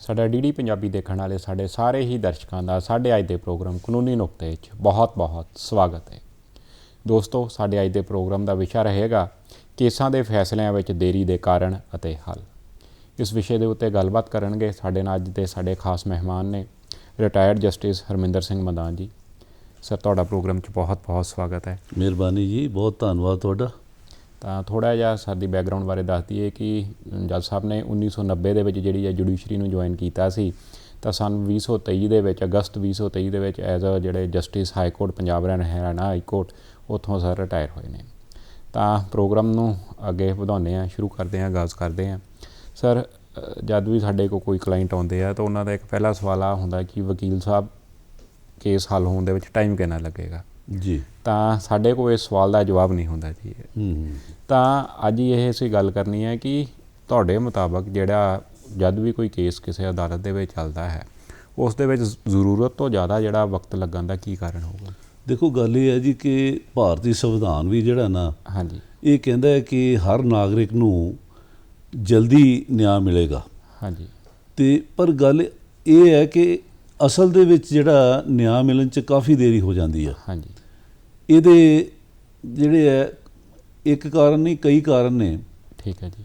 ਸਾਡਾ ਡੀਡੀ ਪੰਜਾਬੀ ਦੇਖਣ ਵਾਲੇ ਸਾਡੇ ਸਾਰੇ ਹੀ ਦਰਸ਼ਕਾਂ ਦਾ, ਸਾਡੇ ਅੱਜ ਦੇ ਪ੍ਰੋਗਰਾਮ ਕਾਨੂੰਨੀ ਨੁਕਤੇ 'ਚ ਬਹੁਤ-ਬਹੁਤ ਸਵਾਗਤ ਹੈ। ਦੋਸਤੋ, ਸਾਡੇ ਅੱਜ ਦੇ ਪ੍ਰੋਗਰਾਮ ਦਾ ਵਿਸ਼ਾ ਰਹੇਗਾ ਕੇਸਾਂ ਦੇ ਫੈਸਲਿਆਂ ਵਿੱਚ ਦੇਰੀ ਦੇ ਕਾਰਨ ਅਤੇ ਹੱਲ। ਇਸ ਵਿਸ਼ੇ ਦੇ ਉੱਤੇ ਗੱਲਬਾਤ ਕਰਨਗੇ ਸਾਡੇ ਨਾਲ ਅੱਜ ਦੇ ਸਾਡੇ ਖਾਸ ਮਹਿਮਾਨ ਨੇ retired justice Harminder Singh Madan ji. Sir, ਤੁਹਾਡਾ ਪ੍ਰੋਗਰਾਮ 'ਚ ਬਹੁਤ-ਬਹੁਤ ਸਵਾਗਤ ਹੈ। ਮਿਹਰਬਾਨੀ ਜੀ, ਬਹੁਤ ਧੰਨਵਾਦ ਤੁਹਾਡਾ। ਤਾਂ ਥੋੜਾ ਜਿਹਾ ਸਾਡੀ ਬੈਕਗ੍ਰਾਉਂਡ ਬਾਰੇ ਦੱਸ ਦਈਏ ਕਿ ਜੱਜ ਸਾਹਿਬ ਨੇ 1990 ਦੇ ਵਿੱਚ ਜਿਹੜੀ ਹੈ ਜੁਡੀਸ਼ਰੀ ਨੂੰ ਜੁਆਇਨ ਕੀਤਾ ਸੀ, ਤਾਂ ਸਨ 2023 ਦੇ ਵਿੱਚ, ਅਗਸਤ 2023 ਦੇ ਵਿੱਚ ਐਜ਼ ਅ ਜਿਹੜੇ ਜਸਟਿਸ ਹਾਈ ਕੋਰਟ ਪੰਜਾਬ ਰਹਿਣ, ਹਰਿਆਣਾ ਹਾਈ ਕੋਰਟ ਉੱਥੋਂ ਸਰ ਰਿਟਾਇਰ ਹੋਏ ਨੇ। ਤਾਂ ਪ੍ਰੋਗਰਾਮ ਨੂੰ ਅੱਗੇ ਵਧਾਉਂਦੇ ਆ ਸ਼ੁਰੂ ਕਰਦੇ ਆ ਆਗਾਜ਼ ਕਰਦੇ ਆ ਸਰ ਜਦ ਵੀ ਸਾਡੇ ਕੋਲ ਕੋਈ ਕਲਾਇੰਟ ਆਉਂਦੇ ਆ, ਤਾਂ ਉਹਨਾਂ ਦਾ ਇੱਕ ਪਹਿਲਾ ਸਵਾਲ ਆ ਹੁੰਦਾ ਕਿ ਵਕੀਲ ਸਾਹਿਬ ਕੇਸ ਹੱਲ ਹੋਣ ਦੇ ਵਿੱਚ ਟਾਈਮ ਕਿੰਨਾ ਲੱਗੇਗਾ? ਜੀ। ਤਾਂ ਸਾਡੇ ਕੋਲ ਇਸ ਸਵਾਲ ਦਾ ਜਵਾਬ ਨਹੀਂ ਹੁੰਦਾ ਜੀ। ਹੂੰ। ਤਾਂ ਅੱਜ ਇਹ ਅਸੀਂ ਗੱਲ ਕਰਨੀ ਹੈ ਕਿ ਤੁਹਾਡੇ ਮੁਤਾਬਕ ਜਿਹੜਾ ਜਦ ਵੀ ਕੋਈ ਕੇਸ ਕਿਸੇ ਅਦਾਲਤ ਦੇ ਵਿੱਚ ਚੱਲਦਾ ਹੈ ਉਸ ਦੇ ਵਿੱਚ ਜ਼ਰੂਰਤ ਤੋਂ ਜ਼ਿਆਦਾ ਜਿਹੜਾ ਵਕਤ ਲੱਗਣ ਦਾ ਕੀ ਕਾਰਨ ਹੋਊਗਾ? ਦੇਖੋ ਗੱਲ ਇਹ ਹੈ ਜੀ ਕਿ ਭਾਰਤੀ ਸੰਵਿਧਾਨ ਵੀ ਜਿਹੜਾ ਨਾ ਹਾਂਜੀ। ਇਹ ਕਹਿੰਦਾ ਹੈ ਕਿ ਹਰ ਨਾਗਰਿਕ ਨੂੰ ਜਲਦੀ ਨਿਆਂ ਮਿਲੇਗਾ। ਹਾਂਜੀ। ਤੇ ਪਰ ਗੱਲ ਇਹ ਹੈ ਕਿ ਅਸਲ ਦੇ ਵਿੱਚ ਜਿਹੜਾ ਨਿਆਂ ਮਿਲਣ 'ਚ ਕਾਫੀ ਦੇਰੀ ਹੋ ਜਾਂਦੀ ਹੈ। ਹਾਂਜੀ। ਇਹਦੇ ਜਿਹੜੇ ਹੈ ਇੱਕ ਕਾਰਨ ਨਹੀਂ ਕਈ ਕਾਰਨ ਨੇ। ਠੀਕ ਹੈ ਜੀ।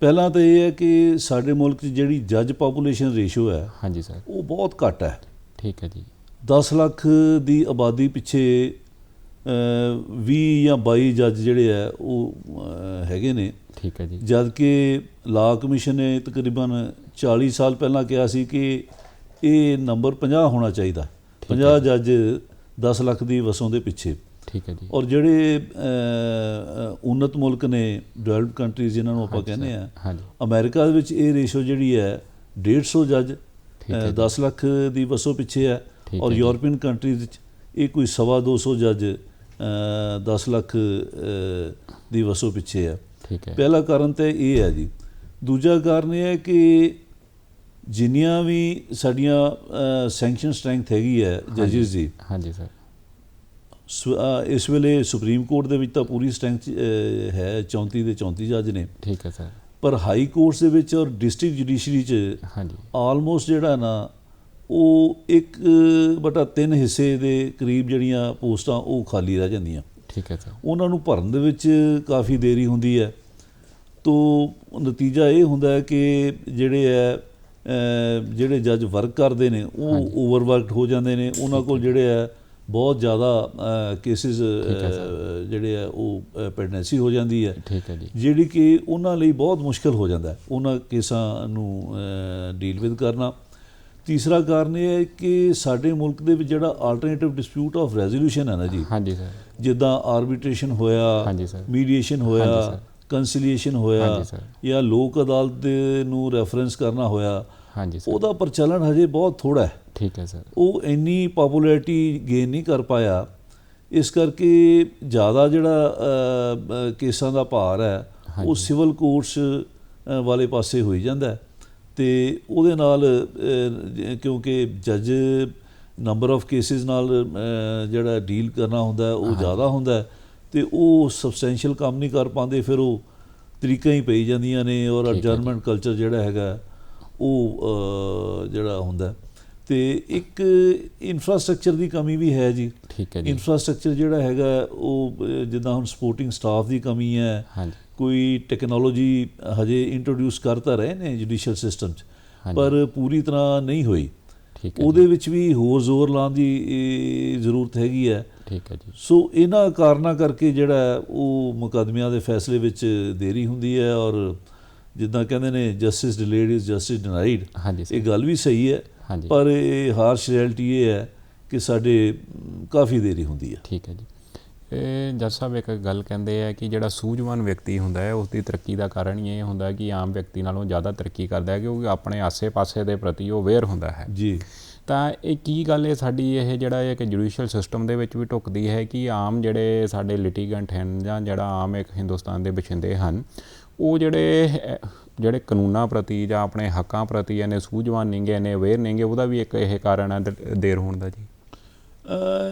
ਪਹਿਲਾਂ ਤਾਂ ਇਹ ਹੈ ਕਿ ਸਾਡੇ ਮੁਲਕ 'ਚ ਜਿਹੜੀ ਜੱਜ ਪਾਪੂਲੇਸ਼ਨ ਰੇਸ਼ੋ ਹੈ ਹਾਂਜੀ ਸਰ। ਉਹ ਬਹੁਤ ਘੱਟ ਹੈ। ਠੀਕ ਹੈ ਜੀ। 10 ਲੱਖ ਦੀ ਆਬਾਦੀ ਪਿੱਛੇ ਅ, 20 ਜਾਂ 22 ਜੱਜ ਜਿਹੜੇ ਆ ਉਹ ਹੈਗੇ ਨੇ। ਠੀਕ ਹੈ ਜੀ। ਜਦ ਕਿ ਲਾ ਕਮਿਸ਼ਨ ਨੇ ਤਕਰੀਬਨ 40 ਸਾਲ ਪਹਿਲਾਂ ਕਿਹਾ ਸੀ ਕਿ ਇਹ ਨੰਬਰ 50 ਹੋਣਾ ਚਾਹੀਦਾ। 50 ਜੱਜ 10 ਲੱਖ ਦੀ ਵਸੋਂ ਦੇ ਪਿੱਛੇ। ਠੀਕ ਹੈ ਜੀ। ਔਰ ਜਿਹੜੇ ਉન્નਤ ਮੁਲਕ ਨੇ ਡਿਵੈਲਪਡ ਕੰਟਰੀਜ਼ ਜਿਨ੍ਹਾਂ ਨੂੰ ਆਪਾਂ ਕਹਿੰਦੇ ਆ ਅਮਰੀਕਾ ਦੇ ਵਿੱਚ ਇਹ ਰੇਸ਼ੋ ਜਿਹੜੀ ਹੈ 150 ਜੱਜ ਠੀਕ ਹੈ ਅ, 10 ਲੱਖ ਦੀ ਵਸੋਂ ਪਿੱਛੇ ਹੈ ਔਰ। ਯੂਰਪੀਅਨ ਕੰਟਰੀਜ਼ ਵਿੱਚ ਇਹ ਕੋਈ ਸਵਾ 200 ਜੱਜ ਅ, 10 ਲੱਖ ਦੀ ਵਸੋਂ ਪਿੱਛੇ ਹੈ। ਠੀਕ ਹੈ। ਪਹਿਲਾ ਕਾਰਨ ਤਾਂ ਇਹ ਹੈ ਜੀ। ਦੂਜਾ ਕਾਰਨ ਇਹ ਹੈ ਕਿ ਜਿੰਨੀਆਂ ਵੀ ਸਾਡੀਆਂ ਸੈਂਕਸ਼ਨ ਸਟਰੈਂਥ ਹੈਗੀ ਹੈ ਜੱਜਿਸ ਦੀ ਹਾਂਜੀ ਸਰ। ਇਸ ਵੇਲੇ ਸੁਪਰੀਮ ਕੋਰਟ ਦੇ ਵਿੱਚ ਤਾਂ ਪੂਰੀ ਸਟਰੈਂਥ ਹੈ 34 ਦੇ 34 ਜੱਜ ਨੇ। ਠੀਕ ਹੈ ਸਰ। ਪਰ ਹਾਈ ਕੋਰਟਸ ਦੇ ਵਿੱਚ ਔਰ ਡਿਸਟ੍ਰਿਕਟ ਜੁਡੀਸ਼ਰੀ 'ਚ ਹਾਂਜੀ। ਆਲਮੋਸਟ ਜਿਹੜਾ ਨਾ ਉਹ ਇੱਕ ਬਟਾ ਤਿੰਨ ਹਿੱਸੇ ਦੇ ਕਰੀਬ ਜਿਹੜੀਆਂ ਪੋਸਟਾਂ ਉਹ ਖਾਲੀ ਰਹਿ ਜਾਂਦੀਆਂ। ਠੀਕ ਹੈ ਸਰ। ਉਹਨਾਂ ਨੂੰ ਭਰਨ ਦੇ ਵਿੱਚ ਕਾਫੀ ਦੇਰੀ ਹੁੰਦੀ ਹੈ। ਤੋਂ ਨਤੀਜਾ ਇਹ ਹੁੰਦਾ ਹੈ ਕਿ ਜਿਹੜੇ ਹੈ ਜਿਹੜੇ ਜੱਜ ਵਰਕ ਕਰਦੇ ਨੇ ਉਹ ਓਵਰਵਰਕਡ ਹੋ ਜਾਂਦੇ ਨੇ। ਉਹਨਾਂ ਕੋਲ ਜਿਹੜੇ ਹੈ ਬਹੁਤ ਜ਼ਿਆਦਾ ਕੇਸਿਸ ਜਿਹੜੇ ਹੈ ਉਹ ਪ੍ਰੈਗਨੈਂਸੀ ਹੋ ਜਾਂਦੀ ਹੈ। ਠੀਕ ਹੈ ਜੀ। ਜਿਹੜੀ ਕਿ ਉਹਨਾਂ ਲਈ ਬਹੁਤ ਮੁਸ਼ਕਲ ਹੋ ਜਾਂਦਾ ਹੈ। ਉਹਨਾਂ ਕੇਸਾਂ ਨੂੰ ਡੀਲ ਵਿਦ ਕਰਨਾ। ਤੀਸਰਾ ਕਾਰਨ ਇਹ ਹੈ ਕਿ ਸਾਡੇ ਮੁਲਕ ਦੇ ਵਿੱਚ ਜਿਹੜਾ ਆਲਟਰਨੇਟਿਵ ਡਿਸਪਿਊਟ ਆਫ ਰੈਜ਼ੋਲੂਸ਼ਨ ਹੈ ਨਾ ਜੀ ਹਾਂਜੀ ਸਰ। ਜਿੱਦਾਂ ਆਰਬਿਟ੍ਰੇਸ਼ਨ ਹੋਇਆ ਹਾਂਜੀ ਸਰ। ਮੀਡੀਏਸ਼ਨ ਹੋਇਆ। ਕੰਸੀਲੀਏਸ਼ਨ ਹੋਇਆ। ਜਾਂ ਲੋਕ ਅਦਾਲਤ ਦੇ ਨੂੰ ਰੈਫਰੈਂਸ ਕਰਨਾ ਹੋਇਆ ਹਾਂਜੀ ਸਰ ਉਹਦਾ ਪ੍ਰਚਲਨ ਹਜੇ ਬਹੁਤ ਥੋੜਾ ਹੈ। ਠੀਕ ਹੈ ਸਰ ਉਹ ਇੰਨੀ ਪਪੂਲੈਰਿਟੀ ਗੇਨ ਨਹੀਂ ਕਰ ਪਾਇਆ। ਇਸ ਕਰਕੇ ਜ਼ਿਆਦਾ ਜਿਹੜਾ ਕੇਸਾਂ ਦਾ ਭਾਰ ਹੈ ਉਹ ਸਿਵਲ ਕੋਰਟਸ ਵਾਲੇ ਪਾਸੇ ਹੋਈ ਜਾਂਦਾ ਤੇ ਉਹਦੇ ਨਾਲ ਕਿਉਂਕਿ ਜੱਜ ਨੰਬਰ ਆਫ ਕੇਸਿਸ ਨਾਲ ਜਿਹੜਾ ਡੀਲ ਕਰਨਾ ਹੁੰਦਾ ਉਹ ਜ਼ਿਆਦਾ ਹੁੰਦਾ ਤੇ ਉਹ ਸਬਸਟੈਂਸ਼ੀਅਲ ਕੰਮ ਨਹੀਂ ਕਰ ਪਾਉਂਦੇ ਫਿਰ ਉਹ ਤਰੀਕਾਂ ਹੀ ਪਈ ਜਾਂਦੀਆਂ ਨੇ ਔਰ ਅਡਜਰਨਮੈਂਟ ਕਲਚਰ ਜਿਹੜਾ ਹੈਗਾ ਉਹ ਜਿਹੜਾ ਹੁੰਦਾ। ਤੇ ਇੱਕ ਇਨਫਰਾਸਟ੍ਰਕਚਰ ਦੀ ਕਮੀ ਵੀ ਹੈ ਜੀ। ਠੀਕ ਹੈ ਜੀ। ਇਨਫਰਾਸਟ੍ਰਕਚਰ ਜਿਹੜਾ ਹੈਗਾ ਉਹ ਜਿੱਦਾਂ ਹੁਣ ਸਪੋਰਟਿੰਗ ਸਟਾਫ ਦੀ ਕਮੀ ਹੈ। ਹਾਂਜੀ। ਕੋਈ ਟੈਕਨੋਲੋਜੀ ਹਜੇ ਇੰਟਰੋਡਿਊਸ ਕਰਤਾ ਰਹੇ ਨੇ ਜੁਡੀਸ਼ੀਅਲ ਸਿਸਟਮ 'ਚ। ਪਰ ਪੂਰੀ ਤਰ੍ਹਾਂ ਨਹੀਂ ਹੋਈ। ਠੀਕ ਹੈ ਉਹਦੇ ਵਿੱਚ ਵੀ ਹੋਰ ਜ਼ੋਰ ਲਾਉਣ ਦੀ ਜ਼ਰੂਰਤ ਹੈਗੀ ਹੈ। ਠੀਕ ਹੈ ਜੀ। ਸੋ ਇਹਨਾਂ ਕਾਰਨਾਂ ਕਰਕੇ ਜਿਹੜਾ ਉਹ ਮੁਕੱਦਮਿਆਂ ਦੇ ਫੈਸਲੇ ਵਿੱਚ ਦੇਰੀ ਹੁੰਦੀ ਹੈ ਔਰ ਜਿੱਦਾਂ ਕਹਿੰਦੇ ਨੇ justice delayed is justice denied ਇਹ ਗੱਲ ਵੀ ਸਹੀ ਹੈ ਪਰ ਇਹ ਹਾਰਸ਼ ਰਿਐਲਿਟੀ ਇਹ ਹੈ ਕਿ ਸਾਡੇ ਕਾਫੀ ਦੇਰੀ ਹੁੰਦੀ ਹੈ। ਠੀਕ ਹੈ ਜੀ। ਇਹ ਜੱਜ ਸਾਹਿਬ ਇੱਕ ਗੱਲ ਕਹਿੰਦੇ ਆ ਕਿ ਜਿਹੜਾ ਸੂਝਵਾਨ ਵਿਅਕਤੀ ਹੁੰਦਾ ਹੈ ਉਸ ਦੀ ਤਰੱਕੀ ਦਾ ਕਾਰਨ ਇਹ ਹੁੰਦਾ ਕਿ ਆਮ ਵਿਅਕਤੀ ਨਾਲੋਂ ਜ਼ਿਆਦਾ ਤਰੱਕੀ ਕਰਦਾ ਹੈ ਕਿਉਂਕਿ ਆਪਣੇ ਆਸੇ-ਪਾਸੇ ਦੇ ਪ੍ਰਤੀ ਉਹ ਅਵੇਅਰ ਹੁੰਦਾ ਹੈ। ਜੀ। ਤਾਂ ਇਹ ਕੀ ਗੱਲ ਹੈ ਸਾਡੀ ਇਹ ਜਿਹੜਾ ਇੱਕ ਜੁਡੀਸ਼ੀਅਲ ਸਿਸਟਮ ਦੇ ਵਿੱਚ ਵੀ ਢੁਕਦੀ ਹੈ ਕਿ ਆਮ ਜਿਹੜੇ ਸਾਡੇ ਲਿਟੀਗੈਂਟ ਹਨ ਜਾਂ ਜਿਹੜਾ ਆਮ ਇੱਕ ਹਿੰਦੁਸਤਾਨ ਦੇ ਵਸਿੰਦੇ ਹਨ ਉਹ ਜਿਹੜੇ ਜਿਹੜੇ ਕਾਨੂੰਨਾਂ ਪ੍ਰਤੀ ਜਾਂ ਆਪਣੇ ਹੱਕਾਂ ਪ੍ਰਤੀ ਇਹਨੇ ਸੂਝਵਾਨ ਨਹੀਂਗੇ ਇਹਨੇ ਅਵੇਅਰ ਨਹੀਂਗੇ ਉਹਦਾ ਵੀ ਇੱਕ ਇਹ ਕਾਰਨ ਹੈ ਦੇਰ ਹੋਣ ਦਾ ਜੀ।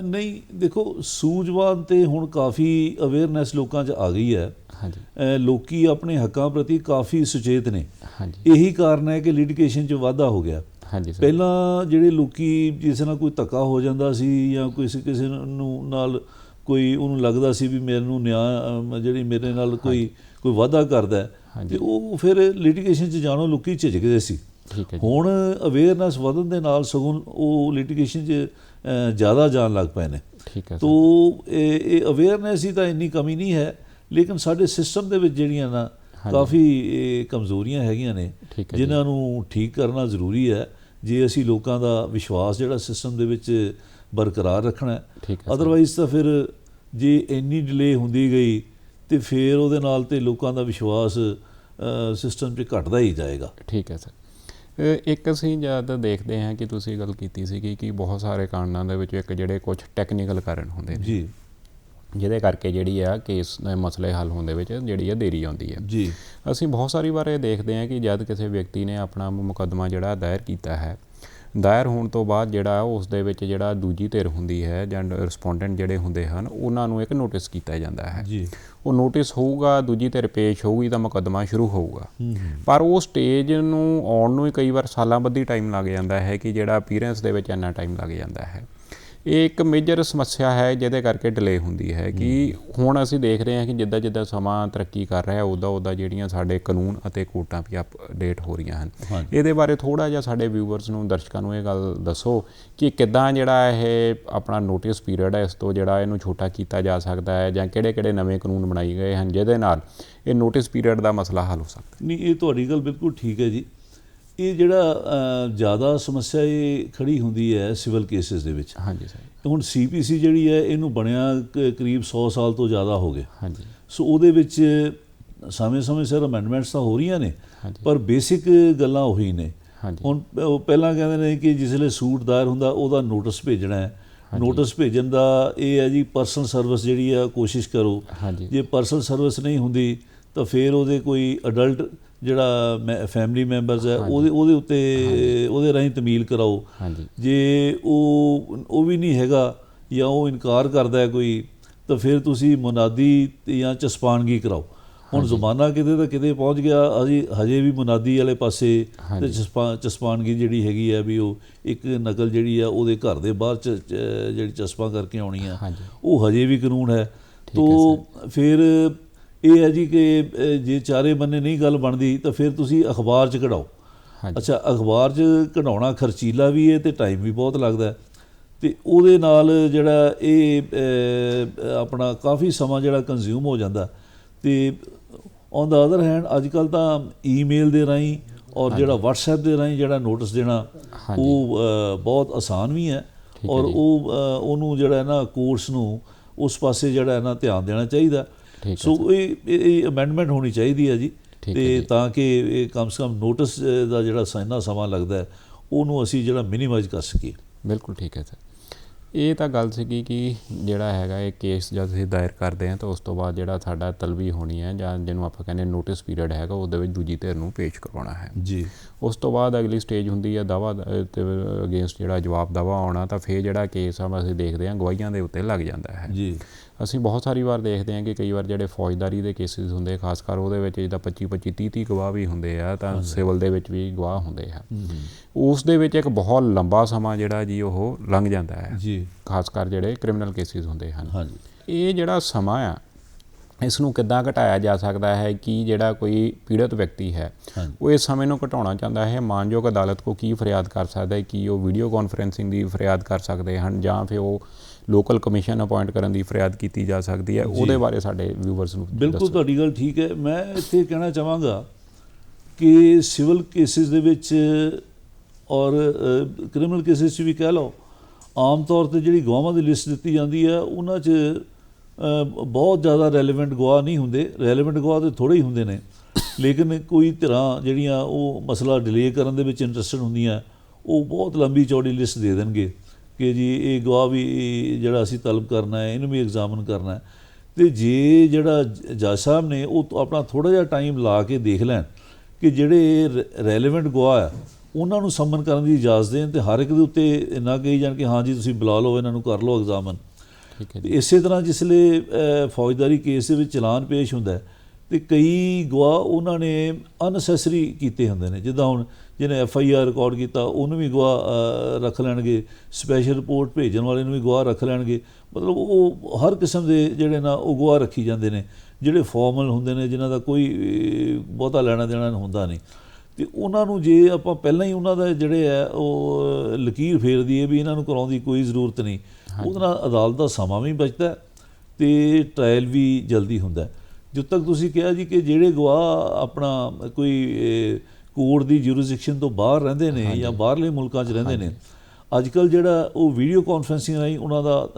ਨਹੀਂ ਦੇਖੋ ਸੂਝਵਾਨ ਤੇ ਹੁਣ ਕਾਫੀ ਅਵੇਅਰਨੈਸ ਲੋਕਾਂ 'ਚ ਆ ਗਈ ਹੈ। ਹਾਂਜੀ। ਲੋਕੀ ਆਪਣੇ ਹੱਕਾਂ ਪ੍ਰਤੀ ਕਾਫੀ ਸੁਚੇਤ ਨੇ। ਹਾਂਜੀ। ਇਹੀ ਕਾਰਨ ਹੈ ਕਿ ਲਿਟੀਗੇਸ਼ਨ 'ਚ ਵਾਧਾ ਹੋ ਗਿਆ। ਹਾਂਜੀ ਪਹਿਲਾਂ ਜਿਹੜੇ ਲੋਕੀ ਜਿਸ ਨਾਲ ਕੋਈ ਧੱਕਾ ਹੋ ਜਾਂਦਾ ਸੀ ਜਾਂ ਕਿਸੇ ਕਿਸੇ ਨੂੰ ਨਾਲ ਕੋਈ ਉਹਨੂੰ ਲੱਗਦਾ ਸੀ ਵੀ ਮੈਨੂੰ ਨਿਆਂ ਅਮ, ਜਿਹੜੀ ਮੇਰੇ ਨਾਲ ਕੋਈ ਕੋਈ ਵਾਅਦਾ ਕਰਦਾ। ਤੇ ਉਹ ਫਿਰ ਲਿਟੀਗੇਸ਼ਨ 'ਚ ਜਾਣੋਂ ਲੋਕੀ ਝਿਜਕਦੇ ਸੀ ਹੁਣ ਅਵੇਅਰਨੈਸ ਵਧਣ ਦੇ ਨਾਲ ਸਗੋਂ ਉਹ ਲਿਟੀਗੇਸ਼ਨ 'ਚ ਜ਼ਿਆਦਾ ਜਾਣ ਲੱਗ ਪਏ ਨੇ ਠੀਕ ਹੈ ਤੋ ਇਹ ਇਹ ਅਵੇਅਰਨੈਸ ਹੀ ਤਾਂ ਇੰਨੀ ਕਮੀ ਨਹੀਂ ਹੈ ਲੇਕਿਨ ਸਾਡੇ ਸਿਸਟਮ ਦੇ ਵਿੱਚ ਜਿਹੜੀਆਂ ਨਾ। ਕਾਫੀ ਕਮਜ਼ੋਰੀਆਂ ਹੈਗੀਆਂ ਨੇ ਜਿਨ੍ਹਾਂ ਨੂੰ ਠੀਕ ਕਰਨਾ ਜ਼ਰੂਰੀ ਹੈ ਜੇ ਅਸੀਂ ਲੋਕਾਂ ਦਾ ਵਿਸ਼ਵਾਸ ਜਿਹੜਾ ਸਿਸਟਮ ਦੇ ਵਿੱਚ ਬਰਕਰਾਰ ਰੱਖਣਾ ਹੈ। ਅਦਰਵਾਈਜ਼ ਤਾਂ ਫਿਰ ਜੇ ਇੰਨੀ ਡਿਲੇ ਹੁੰਦੀ ਗਈ ਤੇ ਫਿਰ ਉਹਦੇ ਨਾਲ ਤੇ ਲੋਕਾਂ ਦਾ ਵਿਸ਼ਵਾਸ ਸਿਸਟਮ 'ਚ ਘਟਦਾ ਹੀ ਜਾਏਗਾ। ਠੀਕ ਹੈ ਸਰ। ਇੱਕ ਅਸੀਂ ਜਦ ਦੇਖਦੇ ਹਾਂ ਕਿ ਤੁਸੀਂ ਗੱਲ ਕੀਤੀ ਸੀ ਕਿ ਬਹੁਤ ਸਾਰੇ ਕਾਰਨਾਂ ਦੇ ਵਿੱਚ ਇੱਕ ਜਿਹੜੇ ਕੁਝ ਟੈਕਨੀਕਲ ਕਾਰਨ ਹੁੰਦੇ ਨੇ। ਜੀ। ਜਿਹਦੇ ਕਰਕੇ ਜਿਹੜੀ ਆ ਕੇਸ ਦੇ ਮਸਲੇ ਹੱਲ ਹੋਣ ਦੇ ਵਿੱਚ ਜਿਹੜੀ ਆ ਦੇਰੀ ਆਉਂਦੀ ਹੈ ਜੀ। ਅਸੀਂ ਬਹੁਤ ਸਾਰੀ ਵਾਰ ਇਹ ਦੇਖਦੇ ਹਾਂ ਕਿ ਜਦ ਕਿਸੇ ਵਿਅਕਤੀ ਨੇ ਆਪਣਾ ਮੁਕੱਦਮਾ ਜਿਹੜਾ ਦਾਇਰ ਕੀਤਾ ਹੈ ਦਾਇਰ ਹੋਣ ਤੋਂ ਬਾਅਦ ਜਿਹੜਾ ਉਸ ਦੇ ਵਿੱਚ ਜਿਹੜਾ ਦੂਜੀ ਧਿਰ ਹੁੰਦੀ ਹੈ ਜਾਂ ਰਿਸਪੋਂਡੈਂਟ ਜਿਹੜੇ ਹੁੰਦੇ ਹਨ ਉਹਨਾਂ ਨੂੰ ਇੱਕ ਨੋਟਿਸ ਕੀਤਾ ਜਾਂਦਾ ਹੈ। ਜੀ। ਉਹ ਨੋਟਿਸ ਹੋਊਗਾ ਦੂਜੀ ਧਿਰ ਪੇਸ਼ ਹੋਊਗੀ ਤਾਂ ਮੁਕੱਦਮਾ ਸ਼ੁਰੂ ਹੋਊਗਾ। ਹੂੰ ਹੂੰ। ਪਰ ਉਹ ਸਟੇਜ ਨੂੰ ਆਉਣ ਨੂੰ ਹੀ ਕਈ ਵਾਰ ਸਾਲਾਂ ਬੱਧੀ ਟਾਈਮ ਲੱਗ ਜਾਂਦਾ ਹੈ ਕਿ ਜਿਹੜਾ ਅਪੀਅਰੈਂਸ ਦੇ ਵਿੱਚ ਇੰਨਾ ਟਾਈਮ ਲੱਗ ਜਾਂਦਾ ਹੈ। ਇਹ ਇੱਕ ਮੇਜਰ ਸਮੱਸਿਆ ਹੈ ਜਿਹਦੇ ਕਰਕੇ ਡਿਲੇ ਹੁੰਦੀ ਹੈ ਕਿ ਹੁਣ ਅਸੀਂ ਦੇਖ ਰਹੇ ਹਾਂ ਕਿ ਜਿੱਦਾਂ ਜਿੱਦਾਂ ਸਮਾਂ ਤਰੱਕੀ ਕਰ ਰਿਹਾ ਉਦਾਂ ਉਦਾਂ ਜਿਹੜੀਆਂ ਸਾਡੇ ਕਾਨੂੰਨ ਅਤੇ ਕੋਰਟਾਂ ਵੀ ਅਪਡੇਟ ਹੋ ਰਹੀਆਂ ਹਨ। ਇਹਦੇ ਬਾਰੇ ਥੋੜਾ ਜਿਹਾ ਸਾਡੇ ਵਿਊਵਰਸ ਨੂੰ ਦਰਸ਼ਕਾਂ ਨੂੰ ਇਹ ਗੱਲ ਦੱਸੋ ਕਿ ਕਿੱਦਾਂ ਜਿਹੜਾ ਇਹ ਆਪਣਾ ਨੋਟਿਸ ਪੀਰੀਅਡ ਹੈ ਇਸ ਤੋਂ ਜਿਹੜਾ ਇਹਨੂੰ ਛੋਟਾ ਕੀਤਾ ਜਾ ਸਕਦਾ ਹੈ ਜਾਂ ਕਿਹੜੇ-ਕਿਹੜੇ ਨਵੇਂ ਕਾਨੂੰਨ ਬਣਾਏ ਗਏ ਹਨ ਜਿਹਦੇ ਨਾਲ ਇਹ ਨੋਟਿਸ ਪੀਰੀਅਡ ਦਾ ਮਸਲਾ ਹੱਲ ਹੋ ਸਕਦਾ ਨਹੀਂ ਇਹ ਤੁਹਾਡੀ ਗੱਲ ਬਿਲਕੁਲ ਠੀਕ ਹੈ ਜੀ। ਇਹ ਜਿਹੜਾ ਜ਼ਿਆਦਾ ਸਮੱਸਿਆ ਇਹ ਖੜੀ ਹੁੰਦੀ ਹੈ ਸਿਵਲ ਕੇਸਿਸ ਦੇ ਵਿੱਚ। ਹਾਂਜੀ ਸਰ। ਹੁਣ ਸੀਪੀਸੀ ਜਿਹੜੀ ਹੈ ਇਹਨੂੰ ਬਣਿਆ ਕ- ਕਰੀਬ 100 ਸਾਲ ਤੋਂ ਜ਼ਿਆਦਾ ਹੋ ਗਏ ਹਾਂਜੀ। ਸੋ ਉਹਦੇ ਵਿੱਚ ਸਮੇਂ-ਸਮੇਂ ਸਿਰ ਅਮੈਂਡਮੈਂਟਸ ਤਾਂ ਹੋ ਰਹੀਆਂ ਨੇ ਪਰ ਬੇਸਿਕ ਗੱਲਾਂ ਉਹੀ ਨੇ। ਹੁਣ ਉਹ ਪਹਿਲਾਂ ਕਹਿੰਦੇ ਨੇ ਕਿ ਜਿਸਲੇ ਸੂਟ ਦਾਇਰ ਹੁੰਦਾ ਉਹਦਾ ਨੋਟਿਸ ਭੇਜਣਾ ਹੈ। ਨੋਟਿਸ ਭੇਜਣ ਦਾ ਇਹ ਹੈ ਜੀ ਪਰਸਨਲ ਸਰਵਿਸ ਜਿਹੜੀ ਆ ਕੋਸ਼ਿਸ਼ ਕਰੋ। ਜੇ ਪਰਸਨਲ ਸਰਵਿਸ ਨਹੀਂ ਹੁੰਦੀ ਤਾਂ ਫਿਰ ਉਹਦੇ ਕੋਈ ਅਡਲਟ ਜਿਹੜਾ ਫੈਮਿਲੀ ਮੈਂਬਰਸ ਹੈ ਉਹਦੇ ਉਹਦੇ ਉੱਤੇ ਉਹਦੇ ਰਾਹੀਂ ਤਮੀਲ ਕਰਾਓ। ਜੇ ਉਹ ਉਹ ਵੀ ਨਹੀਂ ਹੈਗਾ ਜਾਂ ਉਹ ਇਨਕਾਰ ਕਰਦਾ ਹੈ ਕੋਈ ਤਾਂ ਫਿਰ ਤੁਸੀਂ ਮੁਨਾਦੀ ਜਾਂ ਚਸਪਾਨਗੀ ਕਰਾਓ। ਹੁਣ ਜ਼ਮਾਨਾ ਕਿਤੇ ਤਾਂ ਕਿਤੇ ਪਹੁੰਚ ਗਿਆ ਅਸੀਂ ਹਜੇ ਵੀ ਮੁਨਾਦੀ ਵਾਲੇ ਪਾਸੇ ਤੇ ਚਸਪਾਨਗੀ ਜਿਹੜੀ ਹੈਗੀ ਆ ਵੀ ਉਹ ਇੱਕ ਨਕਲ ਜਿਹੜੀ ਆ ਉਹਦੇ ਘਰ ਦੇ ਬਾਹਰ ਚ ਜਿਹੜੀ ਚਸਪਾ ਕਰਕੇ ਆਉਣੀ ਆ ਉਹ ਹਜੇ ਵੀ ਕਾਨੂੰਨ ਹੈ। ਤੋਂ ਫਿਰ ਇਹ ਹੈ ਜੀ ਕਿ ਜੇ ਚਾਰੇ ਬੰਨੇ ਨਹੀਂ ਗੱਲ ਬਣਦੀ ਤਾਂ ਫਿਰ ਤੁਸੀਂ ਅਖਬਾਰ 'ਚ ਕਢਾਓ। ਅੱਛਾ ਅਖਬਾਰ 'ਚ ਕਢਾਉਣਾ ਖਰਚੀਲਾ ਵੀ ਹੈ ਤੇ ਟਾਈਮ ਵੀ ਬਹੁਤ ਲੱਗਦਾ ਹੈ। ਤੇ ਉਹਦੇ ਨਾਲ ਜਿਹੜਾ ਇਹ ਆਪਣਾ ਕਾਫੀ ਸਮਾਂ ਜਿਹੜਾ ਕੰਜ਼ਿਊਮ ਹੋ ਜਾਂਦਾ। ਤੇ ਔਨ ਦਾ ਅਦਰ ਹੈਂਡ ਅੱਜ ਕੱਲ ਤਾਂ ਈਮੇਲ ਦੇ ਰਾਹੀਂ ਔਰ ਜਿਹੜਾ WhatsApp ਦੇ ਰਾਹੀਂ ਜਿਹੜਾ ਨੋਟਿਸ ਦੇਣਾ। ਉਹ ਬਹੁਤ ਆਸਾਨ ਵੀ ਹੈ। ਔਰ। ਉਹ ਉਹਨੂੰ ਜਿਹੜਾ ਹੈ ਨਾ ਕੋਰਸ ਨੂੰ ਉਸ ਪਾਸੇ ਜਿਹੜਾ ਹੈ ਨਾ ਧਿਆਨ ਦੇਣਾ ਚਾਹੀਦਾ। ਸੋ ਇਹ ਇਹ ਅਮੈਂਡਮੈਂਟ ਹੋਣੀ ਚਾਹੀਦੀ ਹੈ ਜੀ। ਤੇ। ਤਾਂ ਕਿ ਇਹ ਕਮ ਸੇ ਕਮ ਨੋਟਿਸ ਦਾ ਜਿਹੜਾ ਸਾਇਨਾ ਸਮਾਂ ਲੱਗਦਾ ਹੈ ਉਹਨੂੰ ਅਸੀਂ ਜਿਹੜਾ ਮਿਨੀਮਾਈਜ਼ ਕਰ ਸਕੀਏ। ਬਿਲਕੁਲ ਠੀਕ ਹੈ ਸਰ। ਇਹ ਤਾਂ ਗੱਲ ਸੀਗੀ ਕਿ ਜਿਹੜਾ ਹੈਗਾ ਇਹ ਕੇਸ ਜਦ ਅਸੀਂ ਦਾਇਰ ਕਰਦੇ ਹਾਂ ਤਾਂ ਉਸ ਤੋਂ ਬਾਅਦ ਜਿਹੜਾ ਸਾਡਾ ਤਲਬੀ ਹੋਣੀ ਹੈ ਜਾਂ ਜਿਹਨੂੰ ਆਪਾਂ ਕਹਿੰਦੇ ਨੋਟਿਸ ਪੀਰੀਅਡ ਹੈਗਾ ਉਹਦੇ ਵਿੱਚ ਦੂਜੀ ਧਿਰ ਨੂੰ ਪੇਸ਼ ਕਰਵਾਉਣਾ ਹੈ। ਜੀ। ਉਸ ਤੋਂ ਬਾਅਦ ਅਗਲੀ ਸਟੇਜ ਹੁੰਦੀ ਹੈ ਦਾਵਾ ਤੇ ਅਗੇਂਸਟ ਜਿਹੜਾ ਜਵਾਬ ਦਾਵਾ ਆਉਣਾ ਤਾਂ ਫਿਰ ਜਿਹੜਾ ਕੇਸ ਆ ਅਸੀਂ ਦੇਖਦੇ ਹਾਂ ਗਵਾਹੀਆਂ ਦੇ ਉੱਤੇ ਲੱਗ ਜਾਂਦਾ ਹੈ। ਜੀ। ਅਸੀਂ ਬਹੁਤ ਸਾਰੀ ਵਾਰ ਦੇਖਦੇ ਹਾਂ ਕਿ ਕਈ ਵਾਰ ਜਿਹੜੇ ਫੌਜਦਾਰੀ ਦੇ ਕੇਸਿਸ ਹੁੰਦੇ ਖਾਸ ਕਰ ਉਹਦੇ ਵਿੱਚ ਜਿੱਦਾਂ 25 25 30 30 ਗਵਾਹ ਵੀ ਹੁੰਦੇ ਆ ਤਾਂ ਸਿਵਲ ਦੇ ਵਿੱਚ ਵੀ ਗਵਾਹ ਹੁੰਦੇ ਆ। ਉਸ ਦੇ ਵਿੱਚ ਇੱਕ ਬਹੁਤ ਲੰਬਾ ਸਮਾਂ ਜਿਹੜਾ ਜੀ ਉਹ ਲੰਘ ਜਾਂਦਾ ਹੈ। ਜੀ। ਖਾਸ ਕਰ ਜਿਹੜੇ ਕ੍ਰਿਮੀਨਲ ਕੇਸਿਸ ਹੁੰਦੇ ਹਨ। ਹਾਂਜੀ। ਇਹ ਜਿਹੜਾ ਸਮਾਂ ਆ ਇਸ ਨੂੰ ਕਿੱਦਾਂ ਘਟਾਇਆ ਜਾ ਸਕਦਾ ਹੈ ਕਿ ਜਿਹੜਾ ਕੋਈ ਪੀੜਤ ਵਿਅਕਤੀ ਹੈ ਉਹ ਇਸ ਸਮੇਂ ਨੂੰ ਘਟਾਉਣਾ ਚਾਹੁੰਦਾ ਹੈ ਮਾਨਯੋਗ ਅਦਾਲਤ ਕੋ ਕੀ ਫਰਿਆਦ ਕਰ ਸਕਦਾ ਹੈ ਕਿ ਉਹ ਵੀਡੀਓ ਕਾਨਫਰੈਂਸਿੰਗ ਦੀ ਫਰਿਆਦ ਕਰ ਸਕਦੇ ਹਨ ਜਾਂ ਫਿਰ ਉਹ ਲੋਕਲ ਕਮਿਸ਼ਨ ਅਪਾਇੰਟ ਕਰਨ ਦੀ ਫਰਿਆਦ ਕੀਤੀ ਜਾ ਸਕਦੀ ਹੈ। ਉਹਦੇ ਬਾਰੇ ਸਾਡੇ ਵਿਊਵਰਸ ਨੂੰ ਬਿਲਕੁਲ। ਤੁਹਾਡੀ ਗੱਲ ਠੀਕ ਹੈ। ਮੈਂ ਇੱਥੇ ਕਹਿਣਾ ਚਾਹਾਂਗਾ ਕਿ ਸਿਵਲ ਕੇਸਿਸ ਦੇ ਵਿੱਚ ਔਰ ਕ੍ਰਿਮੀਨਲ ਕੇਸਿਸ 'ਚ ਵੀ ਕਹਿ ਲਓ ਆਮ ਤੌਰ ਤੇ ਜਿਹੜੀ ਗਵਾਹਾਂ ਦੀ ਲਿਸਟ ਦਿੱਤੀ ਜਾਂਦੀ ਹੈ ਉਹਨਾਂ 'ਚ ਬਹੁਤ ਜ਼ਿਆਦਾ ਰੈਲੇਵੈਂਟ ਗਵਾਹ ਨਹੀਂ ਹੁੰਦੇ। ਰੈਲੇਵੈਂਟ ਗਵਾਹ ਤੇ ਥੋੜੇ ਹੀ ਹੁੰਦੇ ਨੇ। ਲੇਕਿਨ ਕੋਈ ਧਿਰਾਂ ਜਿਹੜੀਆਂ ਉਹ ਮਸਲਾ ਡਿਲੇ ਕਰਨ ਦੇ ਵਿੱਚ ਇੰਟਰਸਟਡ ਹੁੰਦੀਆਂ ਉਹ ਬਹੁਤ ਲੰਬੀ ਚੌੜੀ ਲਿਸਟ ਦੇ ਦੇਣਗੇ। ਕਿ ਜੀ ਇਹ ਗਵਾਹ ਵੀ ਜਿਹੜਾ ਅਸੀਂ ਤਲਬ ਕਰਨਾ ਹੈ ਇਹਨੂੰ ਵੀ ਐਗਜ਼ਾਮਨ ਕਰਨਾ ਹੈ। ਤੇ ਜੇ ਜਿਹੜਾ ਜੱਜ ਸਾਹਿਬ ਨੇ ਉਹ ਆਪਣਾ ਥੋੜਾ ਜਿਹਾ ਟਾਈਮ ਲਾ ਕੇ ਦੇਖ ਲੈਣ ਕਿ ਜਿਹੜੇ ਰੈਲੇਵੈਂਟ ਗਵਾਹ ਆ ਉਹਨਾਂ ਨੂੰ ਸੰਮਨ ਕਰਨ ਦੀ ਇਜਾਜ਼ਤ ਦੇਣ ਤੇ ਹਰ ਇੱਕ ਦੇ ਉੱਤੇ ਨਾ ਕਹੀ ਜਾਣ ਕਿ ਹਾਂ ਜੀ ਤੁਸੀਂ ਬੁਲਾ ਲਓ ਇਹਨਾਂ ਨੂੰ ਕਰ ਲਓ ਐਗਜ਼ਾਮਨ ਠੀਕ ਹੈ ਤੇ ਜੀ। ਇਸੇ ਤਰ੍ਹਾਂ ਜਿਸਲੇ ਫੌਜਦਾਰੀ ਕੇਸ ਦੇ ਵਿੱਚ ਚਲਾਨ ਪੇਸ਼ ਹੁੰਦਾ ਹੈ ਤੇ ਕਈ ਗਵਾਹ ਉਹਨਾਂ ਨੇ ਅਨਸੈਸਰੀ ਕੀਤੇ ਹੁੰਦੇ ਨੇ। ਜਿੱਦਾਂ ਹੁਣ ਜਿਹਨੇ ਐਫ ਆਈ ਆਰ ਰਿਕਾਰਡ ਕੀਤਾ ਉਹਨੂੰ ਵੀ ਗਵਾਹ ਅ, ਰੱਖ ਲੈਣਗੇ। ਸਪੈਸ਼ਲ ਰਿਪੋਰਟ ਭੇਜਣ ਵਾਲੇ ਨੂੰ ਵੀ ਗਵਾਹ ਰੱਖ ਲੈਣਗੇ। ਮਤਲਬ ਉਹ ਹਰ ਕਿਸਮ ਦੇ ਜਿਹੜੇ ਨਾ ਉਹ ਗਵਾਹ ਰੱਖੀ ਜਾਂਦੇ ਨੇ। ਜਿਹੜੇ ਫਾਰਮਲ ਹੁੰਦੇ ਨੇ ਜਿਨ੍ਹਾਂ ਦਾ ਕੋਈ ਬਹੁਤਾ ਲੈਣਾ ਦੇਣਾ ਹੁੰਦਾ ਨਹੀਂ। ਤੇ ਉਹਨਾਂ ਨੂੰ ਜੇ ਆਪਾਂ ਪਹਿਲਾਂ ਹੀ ਉਹਨਾਂ ਦਾ ਜਿਹੜੇ ਆ ਉਹ ਲਕੀਰ ਫੇਰ ਦਈਏ ਵੀ ਇਹਨਾਂ ਨੂੰ ਕਰਾਉਣ ਦੀ ਕੋਈ ਜ਼ਰੂਰਤ ਨਹੀਂ। ਉਹਦੇ ਨਾਲ ਅਦਾਲਤ ਦਾ ਸਮਾਂ ਵੀ ਬਚਦਾ ਤੇ ਟ੍ਰਾਇਲ ਵੀ ਜਲਦੀ ਹੁੰਦਾ ਹੈ। ਜਦੋਂ ਤੱਕ ਤੁਸੀਂ ਕਿਹਾ ਜੀ ਕਿ ਜਿਹੜੇ ਗਵਾਹ ਆਪਣਾ ਕੋਈ ਕੋਰਟ ਦੀ ਜੁਰਿਸਡਿਕਸ਼ਨ ਤੋਂ ਬਾਹਰ ਰਹਿੰਦੇ ਨੇ ਜਾਂ ਬਾਹਰਲੇ ਮੁਲਕਾਂ 'ਚ ਰਹਿੰਦੇ ਨੇ ਅੱਜ ਕੱਲ ਜਿਹੜਾ ਉਹ ਵੀਡੀਓ ਕਾਨਫਰੈਂਸਿੰਗ ਰਾਹੀਂ ਉਹਨਾਂ ਦਾ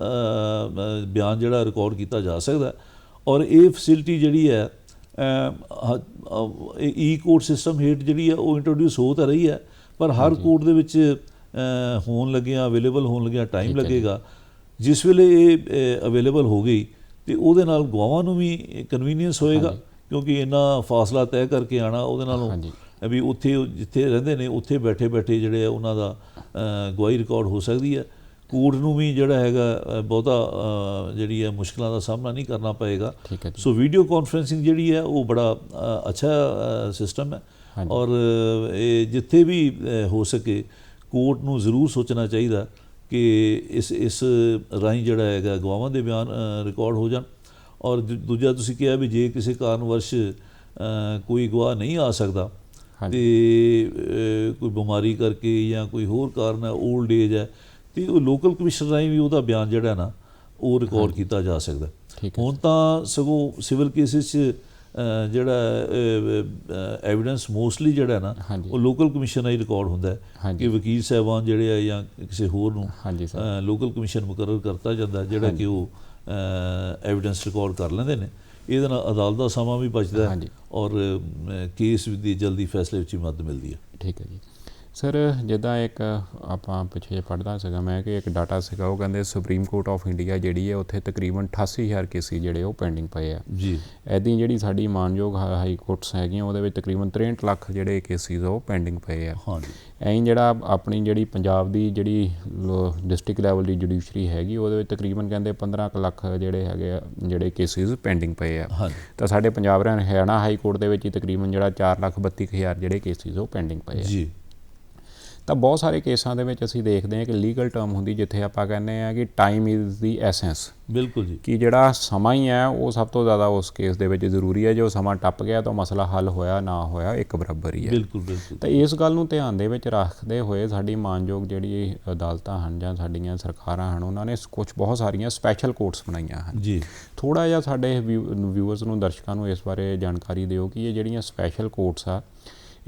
ਬਿਆਨ ਜਿਹੜਾ ਰਿਕਾਰਡ ਕੀਤਾ ਜਾ ਸਕਦਾ ਔਰ ਇਹ ਫੈਸਿਲਿਟੀ ਜਿਹੜੀ ਹੈ ਈ ਕੋਰਟ ਸਿਸਟਮ ਹੇਠ ਜਿਹੜੀ ਹੈ ਉਹ ਇੰਟਰੋਡਿਊਸ ਹੋ ਤਾਂ ਰਹੀ ਹੈ ਪਰ ਹਰ ਕੋਰਟ ਦੇ ਵਿੱਚ ਹੋਣ ਲੱਗਿਆ ਅਵੇਲੇਬਲ ਹੋਣ ਲੱਗਿਆ ਟਾਈਮ ਲੱਗੇਗਾ। ਜਿਸ ਵੇਲੇ ਇਹ ਅਵੇਲੇਬਲ ਹੋ ਗਈ ਤੇ ਉਹਦੇ ਨਾਲ ਗਵਾਹਾਂ ਨੂੰ ਵੀ ਕਨਵੀਨੀਅੰਸ ਹੋਏਗਾ ਕਿਉਂਕਿ ਇੰਨਾ ਫਾਸਲਾ ਤੈਅ ਕਰਕੇ ਆਣਾ ਉਹਦੇ ਨਾਲੋਂ। ਵੀ ਉੱਥੇ ਜਿੱਥੇ ਰਹਿੰਦੇ ਨੇ ਉੱਥੇ ਬੈਠੇ ਬੈਠੇ ਜਿਹੜੇ ਆ ਉਹਨਾਂ ਦਾ ਗਵਾਹੀ ਰਿਕਾਰਡ ਹੋ ਸਕਦੀ ਹੈ। ਕੋਰਟ ਨੂੰ ਵੀ ਜਿਹੜਾ ਹੈਗਾ ਬਹੁਤਾ ਜਿਹੜੀ ਹੈ ਮੁਸ਼ਕਲਾਂ ਦਾ ਸਾਹਮਣਾ ਨਹੀਂ ਕਰਨਾ ਪਏਗਾ। ਸੋ ਵੀਡੀਓ ਕਾਨਫਰੈਂਸਿੰਗ ਜਿਹੜੀ ਹੈ ਉਹ ਬੜਾ ਅੱਛਾ ਸਿਸਟਮ ਹੈ। ਔਰ ਇਹ ਜਿੱਥੇ ਵੀ ਹੋ ਸਕੇ ਕੋਰਟ ਨੂੰ ਜ਼ਰੂਰ ਸੋਚਣਾ ਚਾਹੀਦਾ। ਕਿ ਇਸ ਇਸ ਰਾਹੀਂ ਜਿਹੜਾ ਹੈਗਾ ਗਵਾਹਾਂ ਦੇ ਬਿਆਨ ਰਿਕਾਰਡ ਹੋ ਜਾਣ। ਔਰ ਦੂਜਾ ਤੁਸੀਂ ਕਿਹਾ ਵੀ ਜੇ ਕਿਸੇ ਕਾਰਨਵਸ਼ ਅ, ਕੋਈ ਗਵਾਹ ਨਹੀਂ ਆ ਸਕਦਾ। ਤੇ ਕੋਈ ਬਿਮਾਰੀ ਕਰਕੇ ਜਾਂ ਕੋਈ ਹੋਰ ਕਾਰਨ ਹੈ 올ਡ ਏਜ ਹੈ ਤੇ ਉਹ ਲੋਕਲ ਕਮਿਸ਼ਨ ਰਾਹੀਂ ਵੀ ਉਹਦਾ ਬਿਆਨ ਜਿਹੜਾ ਨਾ ਉਹ ਰਿਕਾਰਡ ਕੀਤਾ ਜਾ ਸਕਦਾ। ਹੁਣ ਤਾਂ ਸਗੋਂ ਸਿਵਲ ਕੇਸਿਸ 'ਚ ਜਿਹੜਾ ਐਵੀਡੈਂਸ ਮੋਸਟਲੀ ਜਿਹੜਾ ਨਾ। ਉਹ ਲੋਕਲ ਕਮਿਸ਼ਨ ਨਾਲ ਹੀ ਰਿਕਾਰਡ ਹੁੰਦਾ। ਕਿ ਵਕੀਲ ਸਾਹਿਬਾਨ ਜਿਹੜੇ ਆ ਜਾਂ ਕਿਸੇ ਹੋਰ ਨੂੰ ਲੋਕਲ ਕਮਿਸ਼ਨ ਮੁਕਰਰ ਕਰਤਾ ਜਾਂਦਾ ਜਿਹੜਾ ਕਿ ਉਹ ਐਵੀਡੈਂਸ ਰਿਕਾਰਡ ਕਰ ਲੈਂਦੇ ਨੇ ਇਹਦੇ ਨਾਲ ਅਦਾਲਤ ਦਾ ਸਮਾਂ ਵੀ ਬਚਦਾ ਹੈ। ਔਰ ਕੇਸ ਦੀ ਜਲਦੀ ਫੈਸਲੇ ਵਿੱਚ ਮਦਦ ਮਿਲਦੀ ਹੈ ਠੀਕ ਹੈ ਜੀ ਸਰ ਜਿੱਦਾਂ ਇੱਕ ਆਪਾਂ ਪਿੱਛੇ ਪੜਦਾ ਸੀਗਾ ਮੈਂ ਕਿ ਇੱਕ ਡਾਟਾ ਸੀਗਾ ਉਹ ਕਹਿੰਦੇ ਸੁਪਰੀਮ ਕੋਰਟ ਆਫ ਇੰਡੀਆ ਜਿਹੜੀ ਹੈ ਉੱਥੇ ਤਕਰੀਬਨ 88000 ਕੇਸੀ ਜਿਹੜੇ ਉਹ ਪੈਂਡਿੰਗ ਪਏ ਆ। ਜੀ। ਐਦੀ ਜਿਹੜੀ ਸਾਡੀ ਮਾਨਯੋਗ ਹਾਈ ਕੋਰਟਸ ਹੈਗੀਆਂ ਉਹਦੇ ਵਿੱਚ ਤਕਰੀਬਨ 63 ਲੱਖ ਜਿਹੜੇ ਕੇਸਿਸ ਉਹ ਪੈਂਡਿੰਗ ਪਏ ਆ। ਹਾਂਜੀ। ਐਂ ਜਿਹੜਾ ਆਪਣੀ ਜਿਹੜੀ ਪੰਜਾਬ ਦੀ ਜਿਹੜੀ ਡਿਸਟ੍ਰਿਕਟ ਲੈਵਲ ਦੀ ਜੁਡੀਸ਼ਰੀ ਹੈਗੀ ਉਹਦੇ ਵਿੱਚ ਤਕਰੀਬਨ ਕਹਿੰਦੇ 15 ਕੁ ਲੱਖ ਜਿਹੜੇ ਹੈਗੇ ਆ ਜਿਹੜੇ ਕੇਸਿਸ ਪੈਂਡਿੰਗ ਪਏ ਆ। ਤਾਂ ਸਾਡੇ ਪੰਜਾਬ ਹਰਿਆਣਾ ਹਾਈ ਕੋਰਟ ਦੇ ਵਿੱਚ ਹੀ ਤਕਰੀਬਨ ਜਿਹੜਾ 4 ਲੱਖ 32 ਕੁ ਹਜ਼ਾਰ ਜਿਹੜੇ ਕੇਸਿਸ ਉਹ ਪੈਂਡਿੰਗ ਪਏ ਆ। ਜੀ। ਤਾਂ ਬਹੁਤ ਸਾਰੇ ਕੇਸਾਂ ਦੇ ਵਿੱਚ ਅਸੀਂ ਦੇਖਦੇ ਹਾਂ ਕਿ ਲੀਗਲ ਟਰਮ ਹੁੰਦੀ ਜਿੱਥੇ ਆਪਾਂ ਕਹਿੰਦੇ ਆ ਕਿ ਟਾਈਮ ਇਜ਼ ਦੀ ਐਸੈਂਸ ਬਿਲਕੁਲ ਜੀ। ਕਿ ਜਿਹੜਾ ਸਮਾਂ ਹੀ ਹੈ ਉਹ ਸਭ ਤੋਂ ਜ਼ਿਆਦਾ ਉਸ ਕੇਸ ਦੇ ਵਿੱਚ ਜ਼ਰੂਰੀ ਹੈ। ਜੋ ਸਮਾਂ ਟੱਪ ਗਿਆ ਤਾਂ ਮਸਲਾ ਹੱਲ ਹੋਇਆ ਨਾ ਹੋਇਆ ਇੱਕ ਬਰਾਬਰ ਹੀ ਹੈ। ਬਿਲਕੁਲ ਬਿਲਕੁਲ। ਤਾਂ ਇਸ ਗੱਲ ਨੂੰ ਧਿਆਨ ਦੇ ਵਿੱਚ ਰੱਖਦੇ ਹੋਏ ਸਾਡੀ ਮਾਨਯੋਗ ਜਿਹੜੀ ਅਦਾਲਤਾਂ ਹਨ ਜਾਂ ਸਾਡੀਆਂ ਸਰਕਾਰਾਂ ਹਨ ਉਹਨਾਂ ਨੇ ਕੁਝ ਬਹੁਤ ਸਾਰੀਆਂ ਸਪੈਸ਼ਲ ਕੋਰਟਸ ਬਣਾਈਆਂ ਹਨ। ਜੀ। ਥੋੜਾ ਜਿਹਾ ਸਾਡੇ ਵਿਊਅਰਸ ਨੂੰ ਦਰਸ਼ਕਾਂ ਨੂੰ ਇਸ ਬਾਰੇ ਜਾਣਕਾਰੀ ਦਿਓ ਕਿ ਇਹ ਜਿਹੜੀਆਂ ਸਪੈਸ਼ਲ ਕੋਰਟਸ ਆ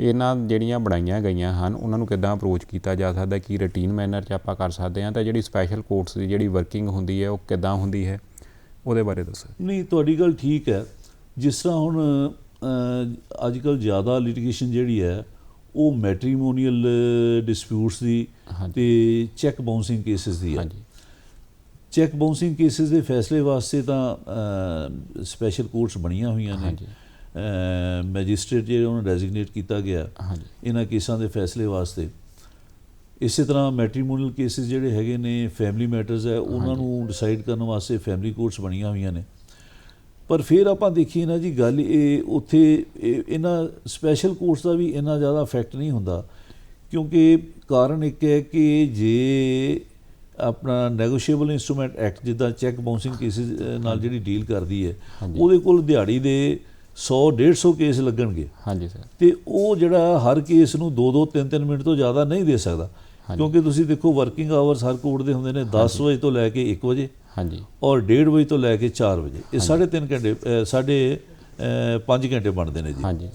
ਇਹਨਾਂ ਜਿਹੜੀਆਂ ਬਣਾਈਆਂ ਗਈਆਂ ਹਨ ਉਹਨਾਂ ਨੂੰ ਕਿੱਦਾਂ ਅਪਰੋਚ ਕੀਤਾ ਜਾ ਸਕਦਾ ਕੀ ਰੂਟੀਨ ਮੈਨਰ 'ਚ ਆਪਾਂ ਕਰ ਸਕਦੇ ਹਾਂ ਤਾਂ ਜਿਹੜੀ ਸਪੈਸ਼ਲ ਕੋਰਟਸ ਦੀ ਜਿਹੜੀ ਵਰਕਿੰਗ ਹੁੰਦੀ ਹੈ ਉਹ ਕਿੱਦਾਂ ਹੁੰਦੀ ਹੈ? ਉਹਦੇ ਬਾਰੇ ਦੱਸੋ। ਨਹੀਂ ਤੁਹਾਡੀ ਗੱਲ ਠੀਕ ਹੈ। ਜਿਸ ਤਰ੍ਹਾਂ ਹੁਣ ਅੱਜ ਕੱਲ ਜ਼ਿਆਦਾ ਲਿਟੀਗੇਸ਼ਨ ਜਿਹੜੀ ਹੈ ਉਹ ਮੈਟ੍ਰੀਮੋਨੀਅਲ ਡਿਸਪਿਊਟਸ ਦੀ। ਤੇ ਚੈੱਕ ਬਾਉਂਸਿੰਗ ਕੇਸਿਸ ਦੀ ਹੈ। ਹਾਂਜੀ। ਚੈੱਕ ਬਾਉਂਸਿੰਗ ਕੇਸਿਸ ਦੇ ਫੈਸਲੇ ਵਾਸਤੇ ਤਾਂ ਸਪੈਸ਼ਲ ਕੋਰਟਸ ਬਣੀਆਂ ਹੋਈਆਂ ਨੇ। ਹਾਂਜੀ। ਮੈਜਿਸਟ੍ਰੇਟ ਜਿਹੜੇ ਉਹਨੂੰ ਡੈਜ਼ਿਗਨੇਟ ਕੀਤਾ ਗਿਆ ਇਹਨਾਂ ਕੇਸਾਂ ਦੇ ਫੈਸਲੇ ਵਾਸਤੇ। ਇਸੇ ਤਰ੍ਹਾਂ ਮੈਟ੍ਰੀਮੋਨੀਅਲ ਕੇਸਿਸ ਜਿਹੜੇ ਹੈਗੇ ਨੇ ਫੈਮਿਲੀ ਮੈਟਰਸ ਹੈ ਉਹਨਾਂ ਨੂੰ ਡਿਸਾਈਡ ਕਰਨ ਵਾਸਤੇ ਫੈਮਿਲੀ ਕੋਰਟਸ ਬਣੀਆਂ ਹੋਈਆਂ ਨੇ। ਪਰ ਫਿਰ ਆਪਾਂ ਦੇਖੀਏ ਨਾ ਜੀ ਗੱਲ ਇਹ ਉੱਥੇ ਇਹ- ਇਹਨਾਂ ਸਪੈਸ਼ਲ ਕੋਰਟਸ ਦਾ ਵੀ ਇੰਨਾ ਜ਼ਿਆਦਾ ਇਫੈਕਟ ਨਹੀਂ ਹੁੰਦਾ ਕਿਉਂਕਿ ਕਾਰਨ ਇੱਕ ਹੈ ਕਿ ਜੇ ਆਪਣਾ ਨੈਗੋਸ਼ੀਏਬਲ ਇਨਸਟਰੂਮੈਂਟ ਐਕਟ ਜਿੱਦਾਂ ਚੈੱਕ ਬਾਉਂਸਿੰਗ ਕੇਸਿਸ ਨਾਲ ਜਿਹੜੀ ਡੀਲ ਕਰਦੀ ਹੈ। ਉਹਦੇ ਕੋਲ ਦਿਹਾੜੀ ਦੇ 100 150 ਕੇਸ ਲੱਗਣਗੇ। ਹਾਂਜੀ ਸਰ। ਤੇ ਉਹ ਜਿਹੜਾ ਹਰ ਕੇਸ ਨੂੰ 2-2 3-3 ਮਿੰਟ ਤੋਂ ਜ਼ਿਆਦਾ ਨਹੀਂ ਦੇ ਸਕਦਾ। ਕਿਉਂਕਿ ਤੁਸੀਂ ਦੇਖੋ ਵਰਕਿੰਗ ਆਵਰਸ ਹਰ ਕੋਰਟ ਦੇ ਹੁੰਦੇ ਨੇ 10 ਵਜੇ ਤੋਂ ਲੈ ਕੇ 1 ਵਜੇ ਹਾਂਜੀ। ਔਰ 1:30 ਵਜੇ ਤੋਂ ਲੈ ਕੇ 4 ਵਜੇ। ਇਹ ਸਾਢੇ ਤਿੰਨ ਘੰਟੇ ਅ, ਸਾਢੇ 5 ਘੰਟੇ ਬਣਦੇ ਨੇ ਜੀ। ਹਾਂਜੀ।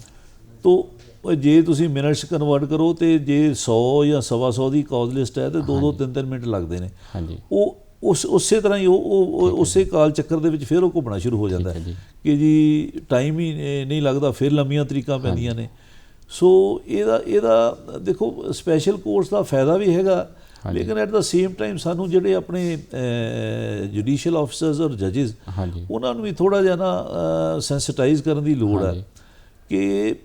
ਤੋ ਜੇ ਤੁਸੀਂ ਮਿੰਟਸ ਕਨਵਰਟ ਕਰੋ ਤੇ ਜੇ 100 ਜਾਂ ਸਵਾ 100 ਦੀ ਕਾਜ਼ ਲਿਸਟ ਹੈ ਤੇ 2-2 3-3 ਮਿੰਟ ਲੱਗਦੇ ਨੇ। ਹਾਂਜੀ। ਉਹ ਉਸ ਉਸੇ ਤਰ੍ਹਾਂ ਹੀ ਉਹ ਉਹ- ਉਸੇ ਕਾਲ ਚੱਕਰ ਦੇ ਵਿੱਚ ਫਿਰ ਉਹ ਘੁੰਮਣਾ ਸ਼ੁਰੂ ਹੋ ਜਾਂਦਾ ਹੈ। ਕਿ ਜੀ ਟਾਈਮ ਹੀ ਨਹੀਂ ਲੱਗਦਾ ਫਿਰ ਲੰਮੀਆਂ ਤਰੀਕਾਂ ਪੈਂਦੀਆਂ ਨੇ ਸੋ ਇਹਦਾ ਇਹਦਾ ਦੇਖੋ ਸਪੈਸ਼ਲ ਕੋਰਸ ਦਾ ਫਾਇਦਾ ਵੀ ਹੈਗਾ। ਲੇਕਿਨ ਐਟ ਦਾ ਸੇਮ ਟਾਈਮ ਸਾਨੂੰ ਜਿਹੜੇ ਆਪਣੇ ਜੁਡੀਸ਼ੀਅਲ ਆਫੀਸਰਸ ਔਰ ਜੱਜਸ ਉਹਨਾਂ ਨੂੰ ਵੀ ਥੋੜਾ ਜਿਹਾ ਨਾ ਸੈਂਸਿਟਾਈਜ਼ ਕਰਨ ਦੀ ਲੋੜ ਹੈ। ਕਿ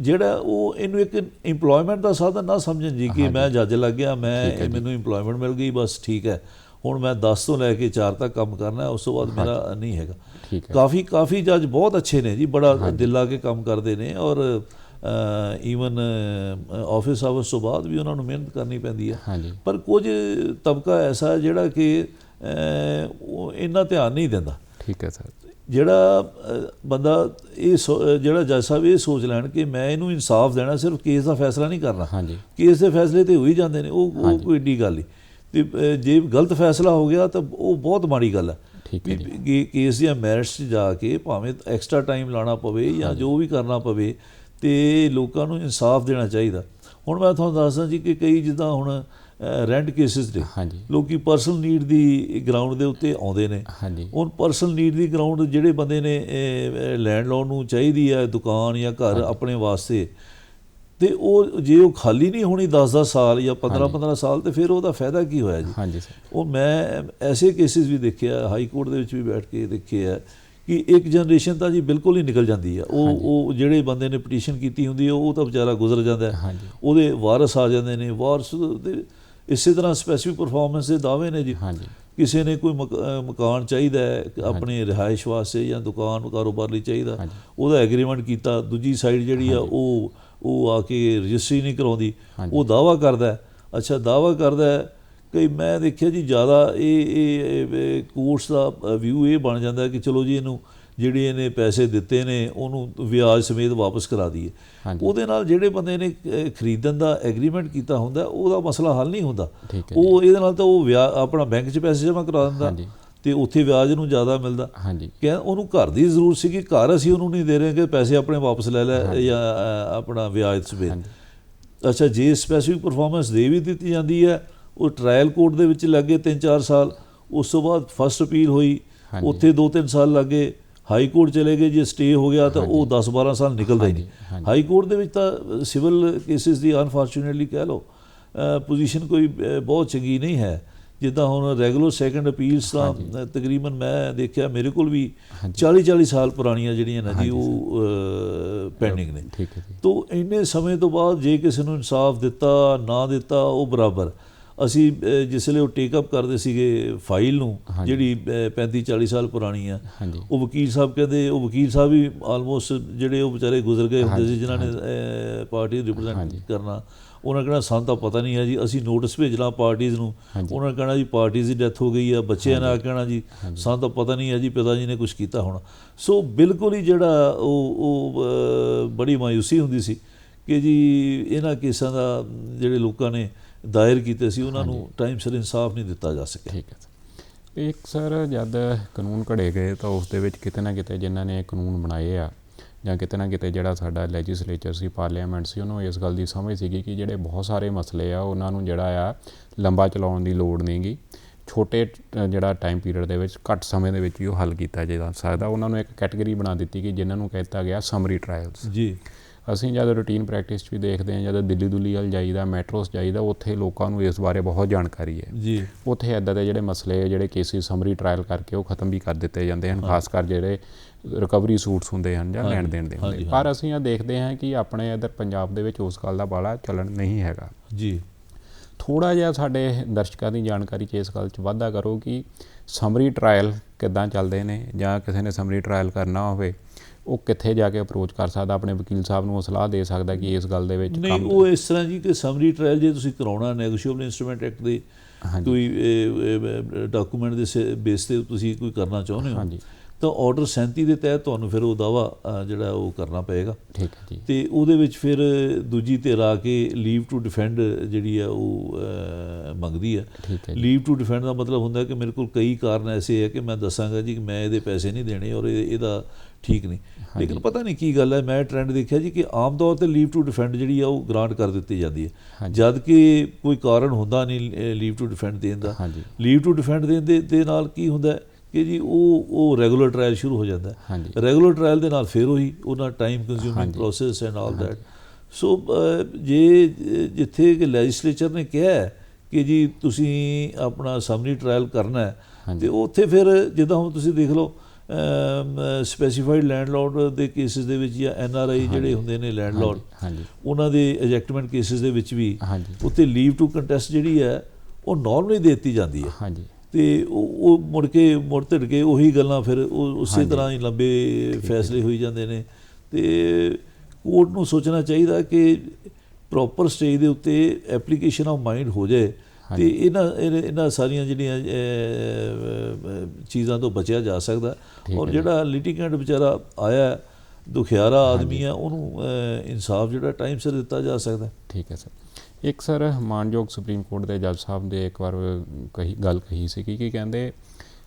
ਜਿਹੜਾ ਉਹ ਇਹਨੂੰ ਇੱਕ EMPLOYMENT ਦਾ ਸਾਧਨ ਨਾ ਸਮਝਣ ਜੀ ਕਿ ਮੈਂ ਜੱਜ ਲੱਗ ਗਿਆ ਮੈਂ ਮੈਨੂੰ EMPLOYMENT ਮਿਲ ਗਈ ਬਸ ਠੀਕ ਹੈ। ਹੁਣ ਮੈਂ 10 ਤੋਂ ਲੈ ਕੇ 4 ਤੱਕ ਕੰਮ ਕਰਨਾ ਉਸ ਤੋਂ ਬਾਅਦ ਮੇਰਾ ਨਹੀਂ ਹੈਗਾ। ਕਾਫੀ ਕਾਫੀ ਜੱਜ ਬਹੁਤ ਅੱਛੇ ਨੇ ਜੀ ਬੜਾ ਦਿਲ ਲਾ ਕੇ ਕੰਮ ਕਰਦੇ ਨੇ ਔਰ ਈਵਨ ਆਫਿਸ ਆਵਰਸ ਤੋਂ ਬਾਅਦ ਵੀ ਉਹਨਾਂ ਨੂੰ ਮਿਹਨਤ ਕਰਨੀ ਪੈਂਦੀ ਹੈ। ਪਰ ਕੁਝ ਤਬਕਾ ਐਸਾ ਜਿਹੜਾ ਕਿ ਉਹ ਇੰਨਾ ਧਿਆਨ ਨਹੀਂ ਦਿੰਦਾ। ਠੀਕ ਹੈ ਸਰ। ਜਿਹੜਾ ਬੰਦਾ ਇਹ ਜਿਹੜਾ ਜੱਜ ਸਾਹਿਬ ਇਹ ਸੋਚ ਲੈਣ ਕਿ ਮੈਂ ਇਹਨੂੰ ਇਨਸਾਫ ਦੇਣਾ ਸਿਰਫ ਕੇਸ ਦਾ ਫੈਸਲਾ ਨਹੀਂ ਕਰਨਾ। ਹਾਂਜੀ। ਕੇਸ ਦੇ ਫੈਸਲੇ ਤੇ ਹੋ ਹੀ ਜਾਂਦੇ ਨੇ ਉਹ ਉਹ ਕੋਈ ਏਡੀ ਗੱਲ ਨਹੀਂ। ਤੇ ਜੇ ਗਲਤ ਫੈਸਲਾ ਹੋ ਗਿਆ ਤਾਂ ਉਹ ਬਹੁਤ ਮਾੜੀ ਗੱਲ ਹੈ ਹੈ ਵੀ ਕੇਸ ਦੀਆਂ ਮੈਰਿਟਸ 'ਚ ਜਾ ਕੇ ਭਾਵੇਂ ਐਕਸਟਰਾ ਟਾਈਮ ਲਾਣਾ ਪਵੇ ਜਾਂ ਜੋ ਵੀ ਕਰਨਾ ਪਵੇ ਤੇ ਲੋਕਾਂ ਨੂੰ ਇਨਸਾਫ ਦੇਣਾ ਚਾਹੀਦਾ। ਹੁਣ ਮੈਂ ਤੁਹਾਨੂੰ ਦੱਸਦਾ ਜੀ ਕਿ ਕਈ ਜਿੱਦਾਂ ਹੁਣ ਰੈਂਟ ਕੇਸਿਸ ਨੇ। ਹਾਂਜੀ। ਲੋਕੀ ਪਰਸਨਲ ਨੀਡ ਦੀ ਗਰਾਊਂਡ ਦੇ ਉੱਤੇ ਆਉਂਦੇ ਨੇ। ਹਾਂਜੀ। ਹੁਣ ਪਰਸਨਲ ਨੀਡ ਦੀ ਗਰਾਊਂਡ ਜਿਹੜੇ ਬੰਦੇ ਨੇ ਲੈਂਡਲੋਰਡ ਨੂੰ ਚਾਹੀਦੀ ਹੈ ਦੁਕਾਨ ਜਾਂ ਘਰ ਆਪਣੇ ਵਾਸਤੇ ਤੇ ਉਹ ਜੇ ਉਹ ਖਾਲੀ ਨਹੀਂ ਹੋਣੀ 10-10 ਸਾਲ ਜਾਂ 15-15 ਸਾਲ ਤੇ ਫਿਰ ਉਹਦਾ ਫਾਇਦਾ ਕੀ ਹੋਇਆ ਜੀ? ਹਾਂਜੀ ਸਰ। ਉਹ ਮੈਂ ਐਸੇ ਕੇਸਿਸ ਵੀ ਦੇਖਿਆ ਹਾਈ ਕੋਰਟ ਦੇ ਵਿੱਚ ਵੀ ਬੈਠ ਕੇ ਦੇਖੇ ਆ ਕਿ ਇੱਕ ਜਨਰੇਸ਼ਨ ਤਾਂ ਜੀ ਬਿਲਕੁਲ ਹੀ ਨਿਕਲ ਜਾਂਦੀ ਆ। ਉਹ ਉਹ ਜਿਹੜੇ ਬੰਦੇ ਨੇ ਪਟੀਸ਼ਨ ਕੀਤੀ ਹੁੰਦੀ ਉਹ ਤਾਂ ਵਿਚਾਰਾ ਗੁਜ਼ਰ ਜਾਂਦਾ। ਹੈ ਹਾਂਜੀ। ਉਹਦੇ ਵਾਰਸ ਆ ਜਾਂਦੇ ਨੇ ਵਾਰਸ ਦੇ ਇਸੇ ਤਰ੍ਹਾਂ ਸਪੈਸੀਫਿਕ ਪਰਫਾਰਮੈਂਸ ਦੇ ਦਾਅਵੇ ਨੇ ਜੀ ਹਾਂਜੀ ਕਿਸੇ ਨੇ ਕੋਈ ਮਕਾਨ ਚਾਹੀਦਾ ਹੈ ਆਪਣੇ ਰਿਹਾਇਸ਼ ਵਾਸਤੇ ਜਾਂ ਦੁਕਾਨ ਕਾਰੋਬਾਰ ਲਈ ਚਾਹੀਦਾ। ਉਹਦਾ ਐਗਰੀਮੈਂਟ ਕੀਤਾ ਦੂਜੀ ਸਾਈਡ ਜਿਹੜੀ ਆ ਉਹ ਉਹ ਆ ਕੇ ਰਜਿਸਟਰੀ ਨਹੀਂ ਕਰਾਉਂਦੀ। ਉਹ ਦਾਵਾ ਕਰਦਾ ਹੈ। ਅੱਛਾ ਦਾਵਾ ਕਰਦਾ ਹੈ ਕਈ ਮੈਂ ਦੇਖਿਆ ਜੀ ਜ਼ਿਆਦਾ ਇਹ ਇਹ ਕੋਰਸ ਦਾ ਵਿਊ ਇਹ ਬਣ ਜਾਂਦਾ ਕਿ ਚਲੋ ਜੀ ਇਹਨੂੰ ਜਿਹੜੇ ਇਹਨੇ ਪੈਸੇ ਦਿੱਤੇ ਨੇ ਉਹਨੂੰ ਵਿਆਜ ਸਮੇਤ ਵਾਪਸ ਕਰਾ ਦਈਏ। ਉਹਦੇ ਨਾਲ ਜਿਹੜੇ ਬੰਦੇ ਨੇ ਖਰੀਦਣ ਦਾ ਐਗਰੀਮੈਂਟ ਕੀਤਾ ਹੁੰਦਾ ਉਹਦਾ ਮਸਲਾ ਹੱਲ ਨਹੀਂ ਹੁੰਦਾ। ਉਹ ਇਹਦੇ ਨਾਲ ਤਾਂ ਉਹ ਆਪਣਾ ਬੈਂਕ 'ਚ ਪੈਸੇ ਜਮ੍ਹਾਂ ਕਰਾ ਦਿੰਦਾ ਤੇ ਉੱਥੇ ਵਿਆਜ ਨੂੰ ਜ਼ਿਆਦਾ ਮਿਲਦਾ। ਹਾਂਜੀ। ਕਿ ਉਹਨੂੰ ਘਰ ਦੀ ਜ਼ਰੂਰਤ ਸੀ ਕਿ ਘਰ ਅਸੀਂ ਉਹਨੂੰ ਨਹੀਂ ਦੇ ਰਹੇ ਕਿ ਪੈਸੇ ਆਪਣੇ ਵਾਪਸ ਲੈ ਲੈ ਜਾਂ ਆਪਣਾ ਵਿਆਜ ਸਮੇਤ। ਅੱਛਾ ਜੇ ਸਪੈਸੀਫਿਕ ਪਰਫਾਰਮੈਂਸ ਦੇ ਵੀ ਦਿੱਤੀ ਜਾਂਦੀ ਹੈ ਉਹ ਟ੍ਰਾਇਲ ਕੋਰਟ ਦੇ ਵਿੱਚ ਲੱਗੇ 3-4 ਸਾਲ ਉਸ ਤੋਂ ਬਾਅਦ ਫਸਟ ਅਪੀਲ ਹੋਈ। ਉੱਥੇ 2-3 ਸਾਲ ਲੱਗੇ ਹਾਈ ਕੋਰਟ ਚਲੇ ਗਏ ਜੇ ਸਟੇ ਹੋ ਗਿਆ ਤਾਂ ਉਹ 10-12 ਸਾਲ ਨਿਕਲਦਾ ਹੀ ਨਹੀਂ। ਹਾਈ ਕੋਰਟ ਦੇ ਵਿੱਚ ਤਾਂ ਸਿਵਲ ਕੇਸਿਸ ਦੀ ਅਨਫੋਰਚੂਨੇਟਲੀ ਕਹਿ ਲਓ ਪੋਜੀਸ਼ਨ ਕੋਈ ਬਹੁਤ ਚੰਗੀ ਨਹੀਂ ਹੈ। ਜਿੱਦਾਂ ਹੁਣ ਰੈਗੂਲਰ ਸੈਕੰਡ ਅਪੀਲਸ ਤਾਂ ਤਕਰੀਬਨ ਮੈਂ ਦੇਖਿਆ ਮੇਰੇ ਕੋਲ ਵੀ 40-40 ਸਾਲ ਪੁਰਾਣੀਆਂ ਜਿਹੜੀਆਂ ਨੇ ਜੀ ਉਹ ਪੈਂਡਿੰਗ ਨੇ। ਤੋ ਇੰਨੇ ਸਮੇਂ ਤੋਂ ਬਾਅਦ ਜੇ ਕਿਸੇ ਨੂੰ ਇਨਸਾਫ ਦਿੱਤਾ ਨਾ ਦਿੱਤਾ ਉਹ ਬਰਾਬਰ। ਅਸੀਂ ਜਿਸ ਵੇਲੇ ਉਹ ਟੇਕ ਅਪ ਕਰਦੇ ਸੀਗੇ ਫਾਈਲ ਨੂੰ ਜਿਹੜੀ 35 40 ਸਾਲ ਪੁਰਾਣੀ ਆ ਉਹ ਵਕੀਲ ਸਾਹਿਬ ਕਹਿੰਦੇ ਉਹ ਵਕੀਲ ਸਾਹਿਬ ਵੀ ਆਲਮੋਸਟ ਜਿਹੜੇ ਉਹ ਵਿਚਾਰੇ ਗੁਜ਼ਰ ਗਏ ਹੁੰਦੇ ਸੀ ਜਿਨ੍ਹਾਂ ਨੇ ਪਾਰਟੀ ਰਿਪਰੈਜ਼ੈਂਟ ਕਰਨਾ। ਉਹਨਾਂ ਨੇ ਕਹਿਣਾ ਸਾਨੂੰ ਤਾਂ ਪਤਾ ਨਹੀਂ ਹੈ ਜੀ ਅਸੀਂ ਨੋਟਿਸ ਭੇਜਣਾ ਪਾਰਟੀਆਂ ਨੂੰ। ਉਹਨਾਂ ਨੇ ਕਹਿਣਾ ਜੀ ਪਾਰਟੀਆਂ ਦੀ ਡੈਥ ਹੋ ਗਈ ਆ ਬੱਚਿਆਂ ਨੇ ਆ ਕਹਿਣਾ ਜੀ ਸਾਨੂੰ ਤਾਂ ਪਤਾ ਨਹੀਂ ਹੈ ਜੀ ਪਿਤਾ ਜੀ ਨੇ ਕੁਝ ਕੀਤਾ ਹੋਣਾ। ਸੋ ਬਿਲਕੁਲ ਹੀ ਜਿਹੜਾ ਉਹ ਉਹ ਬੜੀ ਮਾਇੂਸੀ ਹੁੰਦੀ ਸੀ ਕਿ ਜੀ ਇਹਨਾਂ ਕੇਸਾਂ ਦਾ ਜਿਹੜੇ ਲੋਕਾਂ ਨੇ ਦਾਇਰ ਕੀਤੇ ਸੀ ਉਹਨਾਂ ਨੂੰ ਟਾਈਮ ਸਿਰ ਇਨਸਾਫ ਨਹੀਂ ਦਿੱਤਾ ਜਾ ਸਕਿਆ। ਠੀਕ ਹੈ ਇੱਕ ਸਰ ਜਦ ਕਾਨੂੰਨ ਘੜੇ ਗਏ ਤਾਂ ਉਸ ਦੇ ਵਿੱਚ ਕਿਤੇ ਨਾ ਕਿਤੇ ਜਿਨ੍ਹਾਂ ਨੇ ਕਾਨੂੰਨ ਬਣਾਏ ਆ ਜਾਂ ਕਿਤੇ ਨਾ ਕਿਤੇ ਜਿਹੜਾ ਸਾਡਾ ਲੈਜਿਸਲੇਚਰ ਸੀ ਪਾਰਲੀਮੈਂਟ ਸੀ ਉਹਨੂੰ ਇਸ ਗੱਲ ਦੀ ਸਮਝ ਸੀਗੀ ਕਿ ਜਿਹੜੇ ਬਹੁਤ ਸਾਰੇ ਮਸਲੇ ਆ ਉਹਨਾਂ ਨੂੰ ਜਿਹੜਾ ਆ ਲੰਬਾ ਚਲਾਉਣ ਦੀ ਲੋੜ ਨਹੀਂਗੀ ਛੋਟੇ ਜਿਹੜਾ ਟਾਈਮ ਪੀਰੀਅਡ ਦੇ ਵਿੱਚ ਘੱਟ ਸਮੇਂ ਦੇ ਵਿੱਚ ਹੀ ਉਹ ਹੱਲ ਕੀਤਾ ਜਾ ਸਕਦਾ। ਉਹਨਾਂ ਨੂੰ ਇੱਕ ਕੈਟਾਗਰੀ ਬਣਾ ਦਿੱਤੀ ਕਿ ਜਿਨ੍ਹਾਂ ਨੂੰ ਕਹਿਤਾ ਗਿਆ ਸਮਰੀ ਟ੍ਰਾਇਲਸ ਜੀ। ਅਸੀਂ ਜਦ ਰੂਟੀਨ ਪ੍ਰੈਕਟਿਸ 'ਚ ਵੀ ਦੇਖਦੇ ਹਾਂ ਜਦ ਦਿੱਲੀ ਦੁੱਲੀ ਵੱਲ ਜਾਈਦਾ ਮੈਟਰੋਸ ਜਾਈਦਾ ਉੱਥੇ ਲੋਕਾਂ ਨੂੰ ਇਸ ਬਾਰੇ ਬਹੁਤ ਜਾਣਕਾਰੀ ਹੈ। ਜੀ। ਉੱਥੇ ਐਦਾਂ ਦੇ ਜਿਹੜੇ ਮਸਲੇ ਜਿਹੜੇ ਕੇਸਿਸ ਸਮਰੀ ਟ੍ਰਾਇਲ ਕਰਕੇ ਉਹ ਖਤਮ ਵੀ ਕਰ ਦਿੱਤੇ ਜਾਂਦੇ ਹਨ ਖਾਸ ਕਰ ਜਿਹੜੇ ਰਿਕਵਰੀ ਸੂਟਸ ਹੁੰਦੇ ਹਨ ਜਾਂ ਲੈਣ ਦੇਣ ਦੇ ਹੁੰਦੇ ਪਰ ਅਸੀਂ ਇਹ ਦੇਖਦੇ ਹਾਂ ਕਿ ਆਪਣੇ ਇਧਰ ਪੰਜਾਬ ਦੇ ਵਿੱਚ ਉਸ ਗੱਲ ਦਾ ਬਾਲਾ ਚੱਲਣ ਨਹੀਂ ਹੈਗਾ। ਜੀ। ਥੋੜਾ ਜਿਹਾ ਸਾਡੇ ਦਰਸ਼ਕਾਂ ਦੀ ਜਾਣਕਾਰੀ 'ਚ ਇਸ ਗੱਲ 'ਚ ਵਾਧਾ ਕਰੋ ਕਿ ਸਮਰੀ ਟ੍ਰਾਇਲ ਕਿੱਦਾਂ ਚੱਲਦੇ ਨੇ ਜਾਂ ਕਿਸੇ ਨੇ ਸਮਰੀ ਟ੍ਰਾਇਲ ਕਰਨਾ ਹੋਵੇ ਉਹ ਕਿੱਥੇ ਜਾ ਕੇ ਅਪਰੋਚ ਕਰ ਸਕਦਾ ਆਪਣੇ ਵਕੀਲ ਸਾਹਿਬ ਨੂੰ ਸਲਾਹ ਦੇ ਸਕਦਾ ਕਿ ਇਸ ਗੱਲ ਦੇ ਵਿੱਚ ਨਹੀਂ ਉਹ ਇਸ ਤਰ੍ਹਾਂ ਜੀ ਕਿ ਸਮਰੀ ਟ੍ਰਾਇਲ ਜੇ ਤੁਸੀਂ ਕਰਾਉਣਾ ਨੈਗੋਸ਼ੀਏਬਲ ਇਨਸਟਰੂਮੈਂਟ ਐਕਟ ਦੇ ਕੋਈ ਡਾਕੂਮੈਂਟ ਦੇ ਬੇਸ ਤੇ ਤੁਸੀਂ ਕੋਈ ਕਰਨਾ ਚਾਹੁੰਦੇ ਹੋ? ਹਾਂਜੀ। ਤਾਂ ਆਰਡਰ 37 ਦੇ ਤਹਿਤ ਤੁਹਾਨੂੰ ਫਿਰ ਉਹ ਦਾਵਾ ਜਿਹੜਾ ਉਹ ਕਰਨਾ ਪਏਗਾ। ਠੀਕ ਹੈ ਜੀ। ਤੇ ਉਹਦੇ ਵਿੱਚ ਫਿਰ ਦੂਜੀ ਧਿਰ ਆ ਕੇ ਲੀਵ ਟੂ ਡਿਫੈਂਡ ਜਿਹੜੀ ਆ ਉਹ ਮੰਗਦੀ ਹੈ ਲੀਵ ਟੂ ਡਿਫੈਂਡ ਦਾ ਮਤਲਬ ਹੁੰਦਾ ਕਿ ਮੇਰੇ ਕੋਲ ਕਈ ਕਾਰਨ ਐਸੇ ਹੈ ਕਿ ਮੈਂ ਦੱਸਾਂਗਾ ਜੀ ਕਿ ਮੈਂ ਇਹਦੇ ਪੈਸੇ ਨਹੀਂ ਦੇਣੇ ਔਰ ਇਹ- ਇਹਦਾ ਠੀਕ ਨਹੀਂ। ਲੇਕਿਨ ਪਤਾ ਨਹੀਂ ਕੀ ਗੱਲ ਹੈ ਮੈਂ ਟ੍ਰੈਂਡ ਦੇਖਿਆ ਜੀ ਕਿ ਆਮ ਤੌਰ ਤੇ ਲੀਵ ਟੂ ਡਿਫੈਂਡ ਜਿਹੜੀ ਆ ਉਹ ਗ੍ਰਾਂਟ ਕਰ ਦਿੱਤੀ ਜਾਂਦੀ ਹੈ। ਜਦ ਕਿ ਕੋਈ ਕਾਰਨ ਹੁੰਦਾ ਨਹੀਂ ਲੀਵ ਟੂ ਡਿਫੈਂਡ ਦੇਣ ਦਾ। ਲੀਵ ਟੂ ਡਿਫੈਂਡ ਦੇਣ ਦੇ ਦੇ ਨਾਲ ਕੀ ਹੁੰਦਾ ਹੈ ਕਿ ਜੀ ਉਹ ਉਹ ਰੈਗੂਲਰ ਟ੍ਰਾਇਲ ਸ਼ੁਰੂ ਹੋ ਜਾਂਦਾ ਹੈ। ਰੈਗੂਲਰ ਟ੍ਰਾਇਲ ਦੇ ਨਾਲ ਫਿਰ ਉਹੀ ਉਹਨਾਂ time consuming process and all that so ਜੇ ਜਿੱਥੇ ਕਿ ਲੈਜਿਸਲੇਚਰ ਨੇ ਕਿਹਾ ਕਿ ਜੀ ਤੁਸੀਂ ਆਪਣਾ ਸਮਰੀ ਟ੍ਰਾਇਲ ਕਰਨਾ ਹੈ। ਤੇ ਉੱਥੇ ਫਿਰ ਜਿੱਦਾਂ ਹੁਣ ਤੁਸੀਂ ਦੇਖ ਲਓ ਸਪੈਸੀਫਾਈਡ ਲੈਂਡਲੋਰਡ ਦੇ ਕੇਸਿਸ ਦੇ ਵਿੱਚ ਜਾਂ ਐਨ ਆਰ ਆਈ ਜਿਹੜੇ ਹੁੰਦੇ ਨੇ ਲੈਂਡਲੋਰਡ ਉਹਨਾਂ ਦੇ ਐਜੈਕਟਮੈਂਟ ਕੇਸਿਸ ਦੇ ਵਿੱਚ ਵੀ ਉੱਥੇ ਲੀਵ ਟੂ ਕੰਟੈਸਟ ਜਿਹੜੀ ਹੈ ਉਹ ਨਾਰਮਲੀ ਦਿੱਤੀ ਜਾਂਦੀ ਹੈ। ਹਾਂਜੀ। ਤੇ ਉਹ ਮੁੜ ਕੇ ਮੁੜ ਧੜ ਕੇ ਉਹੀ ਗੱਲਾਂ ਫਿਰ ਉਹ ਉਸੇ ਤਰ੍ਹਾਂ ਹੀ ਲੰਬੇ ਫੈਸਲੇ ਹੋਈ ਜਾਂਦੇ ਨੇ। ਤੇ ਕੋਰਟ ਨੂੰ ਸੋਚਣਾ ਚਾਹੀਦਾ ਕਿ ਪ੍ਰੋਪਰ ਸਟੇਜ ਦੇ ਉੱਤੇ ਐਪਲੀਕੇਸ਼ਨ ਆਫ ਮਾਈਂਡ ਹੋ ਜਾਏ ਤੇ ਇਹਨਾਂ ਇਹਨਾਂ- ਸਾਰੀਆਂ ਜਿਹੜੀਆਂ ਚੀਜ਼ਾਂ ਤੋਂ ਬਚਿਆ ਜਾ ਸਕਦਾ। ਔਰ ਜਿਹੜਾ ਲਿਟੀਗੈਂਟ ਵਿਚਾਰਾ ਆਇਆ ਦੁਖਿਆਰਾ ਆਦਮੀ ਆ ਉਹਨੂੰ ਇਨਸਾਫ ਜਿਹੜਾ ਟਾਈਮ ਸਿਰ ਦਿੱਤਾ ਜਾ ਸਕਦਾ। ਠੀਕ ਹੈ ਸਰ। ਇੱਕ ਸਰ ਮਾਨਯੋਗ ਸੁਪਰੀਮ ਕੋਰਟ ਦੇ ਜੱਜ ਸਾਹਿਬ ਦੇ ਇੱਕ ਵਾਰ ਕਹੀ ਗੱਲ ਕਹੀ ਸੀ ਕਿ ਕਹਿੰਦੇ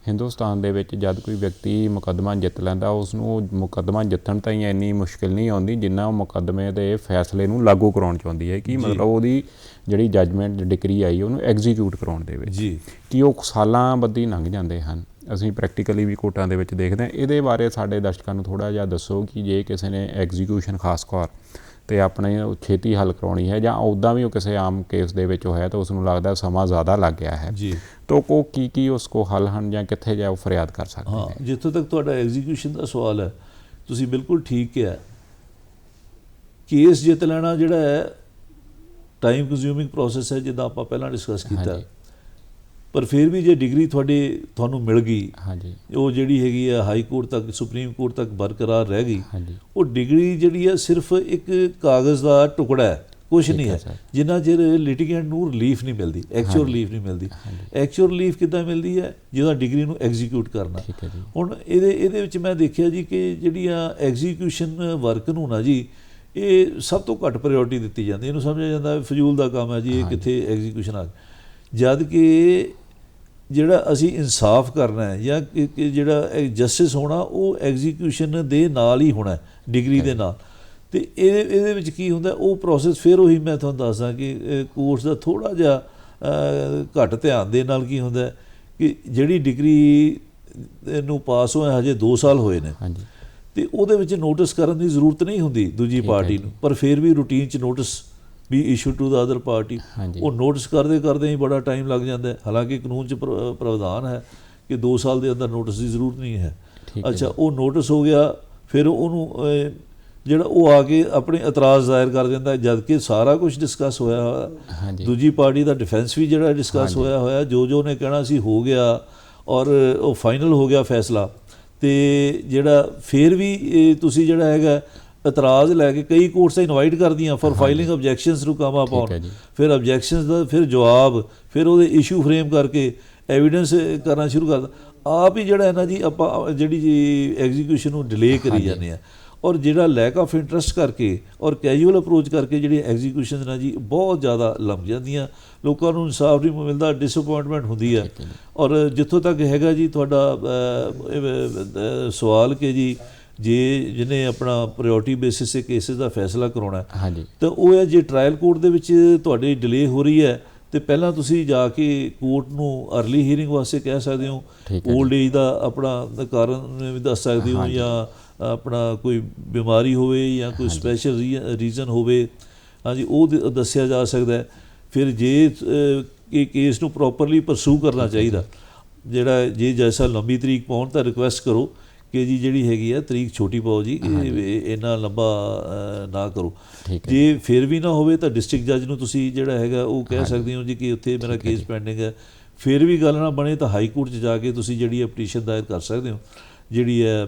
ਹਿੰਦੁਸਤਾਨ ਦੇ ਵਿੱਚ ਜਦ ਕੋਈ ਵਿਅਕਤੀ ਮੁਕੱਦਮਾ ਜਿੱਤ ਲੈਂਦਾ ਉਸ ਨੂੰ ਉਹ ਮੁਕੱਦਮਾ ਜਿੱਤਣ ਤਾਂ ਹੀ ਇੰਨੀ ਮੁਸ਼ਕਿਲ ਨਹੀਂ ਆਉਂਦੀ ਜਿੰਨਾ ਉਹ ਮੁਕੱਦਮੇ ਦੇ ਫੈਸਲੇ ਨੂੰ ਲਾਗੂ ਕਰਾਉਣ ਚਾਹੁੰਦੀ ਹੈ। ਕਿ ਮਤਲਬ ਉਹਦੀ ਜਿਹੜੀ ਜੱਜਮੈਂਟ ਡਿਕਰੀ ਆਈ ਉਹਨੂੰ ਐਗਜ਼ੀਕਿਊਟ ਕਰਾਉਣ ਦੇ ਵਿੱਚ ਜੀ। ਕਿ ਉਹ ਸਾਲਾਂ ਬੱਧੀ ਲੰਘ ਜਾਂਦੇ ਹਨ। ਅਸੀਂ ਪ੍ਰੈਕਟੀਕਲੀ ਵੀ ਕੋਰਟਾਂ ਦੇ ਵਿੱਚ ਦੇਖਦੇ ਹਾਂ। ਇਹਦੇ ਬਾਰੇ ਸਾਡੇ ਦਰਸ਼ਕਾਂ ਨੂੰ ਥੋੜਾ ਜਿਹਾ ਦੱਸੋ ਕਿ ਜੇ ਕਿਸੇ ਨੇ ਐਗਜ਼ੀਕਿਊਸ਼ਨ ਖਾਸ ਕਰ ਤੇ ਆਪਣੇ ਛੇਤੀ ਹੱਲ ਕਰਾਉਣੀ ਹੈ ਜਾਂ ਉੱਦਾਂ ਵੀ ਉਹ ਕਿਸੇ ਆਮ ਕੇਸ ਦੇ ਵਿੱਚ ਹੋਇਆ ਤਾਂ ਉਸ ਨੂੰ ਲੱਗਦਾ ਸਮਾਂ ਜ਼ਿਆਦਾ ਲੱਗ ਗਿਆ ਹੈ। ਜੀ। ਤਾਂ ਉਹ ਕੀ ਕੀ ਉਸ ਕੋ ਹੱਲ ਹਨ ਜਾਂ ਕਿੱਥੇ ਜਾ ਉਹ ਫਰਿਆਦ ਕਰ ਸਕਦੇ ਹਾਂ ਜਿੱਥੋਂ ਤੱਕ ਤੁਹਾਡਾ ਐਗਜ਼ੀਕਿਊਸ਼ਨ ਦਾ ਸਵਾਲ ਹੈ ਤੁਸੀਂ ਬਿਲਕੁਲ ਠੀਕ ਕਿਹਾ। ਕੇਸ ਜਿੱਤ ਲੈਣਾ ਜਿਹੜਾ ਹੈ ਟਾਈਮ ਕੰਜ਼ਿਊਮਿੰਗ ਪ੍ਰੋਸੈਸ ਹੈ ਜਿੱਦਾਂ ਆਪਾਂ ਪਹਿਲਾਂ ਡਿਸਕਸ ਕੀਤਾ। ਪਰ ਫਿਰ ਵੀ ਜੇ ਡਿਗਰੀ ਤੁਹਾਡੇ ਤੁਹਾਨੂੰ ਮਿਲ ਗਈ ਹਾਂਜੀ। ਉਹ ਜਿਹੜੀ ਹੈਗੀ ਆ ਹਾਈ ਕੋਰਟ ਤੱਕ ਸੁਪਰੀਮ ਕੋਰਟ ਤੱਕ ਬਰਕਰਾਰ ਰਹਿ ਗਈ ਹਾਂਜੀ। ਉਹ ਡਿਗਰੀ ਜਿਹੜੀ ਹੈ ਸਿਰਫ ਇੱਕ ਕਾਗਜ਼ ਦਾ ਟੁਕੜਾ ਹੈ ਕੁਝ ਨਹੀਂ ਹੈ। ਜਿੰਨਾ ਚਿਰ ਲਿਟੀਗੈਂਟ ਨੂੰ ਰਿਲੀਫ ਨਹੀਂ ਮਿਲਦੀ ਐਕਚੁਅਲ ਰਿਲੀਫ ਨਹੀਂ ਮਿਲਦੀ ਐਕਚੁਅਲ ਰਿਲੀਫ ਕਿੱਦਾਂ ਮਿਲਦੀ ਹੈ? ਜਿਹਦਾ ਡਿਗਰੀ ਨੂੰ ਐਗਜ਼ੀਕਿਊਟ ਕਰਨਾ। ਠੀਕ ਹੈ ਜੀ। ਹੁਣ ਇਹਦੇ ਇਹਦੇ ਵਿੱਚ ਮੈਂ ਦੇਖਿਆ ਜੀ ਕਿ ਜਿਹੜੀਆਂ ਐਗਜ਼ੀਕਿਊਸ਼ਨ ਵਰਕ ਨੂੰ ਨਾ ਜੀ ਇਹ ਸਭ ਤੋਂ ਘੱਟ ਪ੍ਰਾਇੋਰਟੀ ਦਿੱਤੀ ਜਾਂਦੀ ਇਹਨੂੰ ਸਮਝਿਆ ਜਾਂਦਾ ਫਜ਼ੂਲ ਦਾ ਕੰਮ ਹੈ ਜੀ ਇਹ ਕਿੱਥੇ ਐਗਜ਼ੀਕਿਊਸ਼ਨ ਆ। ਜਦ ਕਿ ਜਿਹੜਾ ਅਸੀਂ ਇਨਸਾਫ ਕਰਨਾ ਹੈ ਜਾਂ ਜਿਹੜਾ ਜਸਟਿਸ ਹੋਣਾ ਉਹ ਐਗਜ਼ੀਕਿਊਸ਼ਨ ਦੇ ਨਾਲ ਹੀ ਹੋਣਾ ਡਿਗਰੀ ਦੇ ਨਾਲ। ਤੇ ਇਹਦੇ ਇਹਦੇ ਵਿੱਚ ਕੀ ਹੁੰਦਾ ਉਹ ਪ੍ਰੋਸੈਸ ਫਿਰ ਉਹੀ ਮੈਂ ਤੁਹਾਨੂੰ ਦੱਸਦਾ ਕਿ ਕੋਰਸ ਦਾ ਥੋੜਾ ਜਿਹਾ ਘੱਟ ਧਿਆਨ ਦੇ ਨਾਲ ਕੀ ਹੁੰਦਾ ਕਿ ਜਿਹੜੀ ਡਿਗਰੀ ਨੂੰ ਪਾਸ ਹੋਏ ਹਜੇ 2 ਸਾਲ ਹੋਏ ਨੇ। ਹਾਂਜੀ। ਤੇ ਉਹਦੇ ਵਿੱਚ ਨੋਟਿਸ ਕਰਨ ਦੀ ਜ਼ਰੂਰਤ ਨਹੀਂ ਹੁੰਦੀ ਦੂਜੀ ਪਾਰਟੀ ਨੂੰ ਪਰ ਫਿਰ ਵੀ ਰੂਟੀਨ ਚ notice we issue to the other party ਉਹ ਨੋਟਿਸ ਕਰਦੇ ਕਰਦੇ ਹੀ ਬੜਾ ਟਾਈਮ ਲੱਗ ਜਾਂਦਾ ਹੈ। ਹਾਲਾਂਕਿ ਕਾਨੂੰਨ ਚ ਪ੍ਰ- ਪ੍ਰਾਵਧਾਨ ਹੈ ਕਿ 2 ਸਾਲ ਦੇ ਅੰਦਰ ਨੋਟਿਸ ਦੀ ਜ਼ਰੂਰਤ ਨਹੀਂ ਹੈ। ਅੱਛਾ ਉਹ ਨੋਟਿਸ ਹੋ ਗਿਆ ਫਿਰ ਉਹਨੂੰ ਜਿਹੜਾ ਉਹ ਆ ਕੇ ਆਪਣੇ ਇਤਰਾਜ਼ ਜ਼ਾਹਿਰ ਕਰ ਦਿੰਦਾ ਜਦ ਕਿ ਸਾਰਾ ਕੁਝ ਡਿਸਕਸ ਹੋਇਆ ਹੋਇਆ। ਦੂਜੀ ਪਾਰਟੀ ਦਾ ਡਿਫੈਂਸ ਵੀ ਜਿਹੜਾ ਡਿਸਕਸ ਹੋਇਆ ਹੋਇਆ ਜੋ ਜੋ ਨੇ ਕਹਿਣਾ ਸੀ ਹੋ ਗਿਆ ਔਰ ਉਹ ਫਾਈਨਲ ਹੋ ਗਿਆ ਫੈਸਲਾ। ਤੇ ਜਿਹੜਾ ਫੇਰ ਵੀ ਤੁਸੀਂ ਜਿਹੜਾ ਹੈਗਾ ਇਤਰਾਜ਼ ਲੈ ਕੇ ਕਈ ਕੋਰਟਸ ਇਨਵਾਈਟ ਕਰਦੀਆਂ for filing objections to come up ਜੀ। ਫਿਰ ਆਬਜੈਕਸ਼ਨਸ ਦਾ ਫਿਰ ਜਵਾਬ ਫਿਰ ਉਹਦੇ ਇਸ਼ੂ ਫਰੇਮ ਕਰਕੇ ਐਵੀਡੈਂਸ ਕਰਨਾ ਸ਼ੁਰੂ ਕਰਦਾ ਆਪ ਹੀ ਜਿਹੜਾ ਹੈ ਨਾ ਜੀ ਆਪਾਂ ਜਿਹੜੀ ਜੀ ਐਗਜ਼ੀਕਿਊਸ਼ਨ ਨੂੰ ਡਿਲੇ ਕਰੀ ਜਾਂਦੇ ਆ। ਔਰ ਜਿਹੜਾ ਲੈਕ ਆਫ ਇੰਟਰਸਟ ਕਰਕੇ ਔਰ ਕੈਜੂਅਲ ਅਪਰੋਚ ਕਰਕੇ ਜਿਹੜੀ ਐਗਜ਼ੀਕਿਊਸ਼ਨ ਨਾ ਜੀ ਬਹੁਤ ਜ਼ਿਆਦਾ ਲੰਘ ਜਾਂਦੀਆਂ। ਲੋਕਾਂ ਨੂੰ ਇਨਸਾਫ ਨਹੀਂ ਮਿਲਦਾ ਡਿਸਪਾਇੰਟਮੈਂਟ ਹੁੰਦੀ ਹੈ ਔਰ ਜਿੱਥੋਂ ਤੱਕ ਹੈਗਾ ਜੀ ਤੁਹਾਡਾ ਸਵਾਲ ਕਿ ਜੀ ਜੇ ਜਿਹਨੇ ਆਪਣਾ ਪ੍ਰਾਇੋਰਟੀ ਬੇਸਿਸ ਤੇ ਕੇਸਿਸ ਦਾ ਫੈਸਲਾ ਕਰਾਉਣਾ ਹਾਂਜੀ। ਤਾਂ ਉਹ ਹੈ ਜੇ ਟ੍ਰਾਇਲ ਕੋਰਟ ਦੇ ਵਿੱਚ ਤੁਹਾਡੀ ਡਿਲੇ ਹੋ ਰਹੀ ਹੈ ਤੇ ਪਹਿਲਾਂ ਤੁਸੀਂ ਜਾ ਕੇ ਕੋਰਟ ਨੂੰ अर्ਲੀ ਹੀਅਰਿੰਗ ਵਾਸਤੇ ਕਹਿ ਸਕਦੇ ਹੋ। ਓਲਡ ਏਜ ਦਾ ਆਪਣਾ ਕਾਰਨ ਵੀ ਦੱਸ ਸਕਦੇ ਹੋ ਜਾਂ ਆਪਣਾ ਕੋਈ ਬਿਮਾਰੀ ਹੋਵੇ ਜਾਂ ਕੋਈ ਸਪੈਸ਼ਲ ਰੀਜ਼ਨ ਹੋਵੇ। ਹਾਂਜੀ ਉਹ ਦੱਸਿਆ ਜਾ ਸਕਦਾ ਫਿਰ ਜੇ ਇਹ ਕੇਸ ਨੂੰ ਪ੍ਰੋਪਰਲੀ ਪਰਸੂ ਕਰਨਾ ਚਾਹੀਦਾ ਜਿਹੜਾ ਜੇ ਜੈਸਾ ਲੰਬੀ ਤਰੀਕ ਪਾਉਣ ਤਾਂ ਰਿਕੁਐਸਟ ਕਰੋ। ਕਿ ਜੀ ਜਿਹੜੀ ਹੈਗੀ ਆ ਤਰੀਕ ਛੋਟੀ ਪਾਓ ਜੀ ਇਹ- ਇਹ ਇੰਨਾ ਲੰਬਾ ਨਾ ਕਰੋ। ਹੈ। ਜੇ ਫਿਰ ਵੀ ਨਾ ਹੋਵੇ ਤਾਂ ਡਿਸਟ੍ਰਿਕਟ ਜੱਜ ਨੂੰ ਤੁਸੀਂ ਜਿਹੜਾ ਹੈਗਾ ਉਹ ਕਹਿ ਸਕਦੇ ਹੋ ਜੀ ਕਿ ਉੱਥੇ ਮੇਰਾ ਕੇਸ ਪੈਂਡਿੰਗ ਹੈ। ਫਿਰ ਵੀ ਗੱਲ ਨਾ ਬਣੇ ਤਾਂ ਹਾਈ ਕੋਰਟ 'ਚ ਜਾ ਕੇ ਤੁਸੀਂ ਜਿਹੜੀ ਪਟੀਸ਼ਨ ਦਾਇਰ ਕਰ ਸਕਦੇ ਹੋ। ਜਿਹੜੀ ਹੈ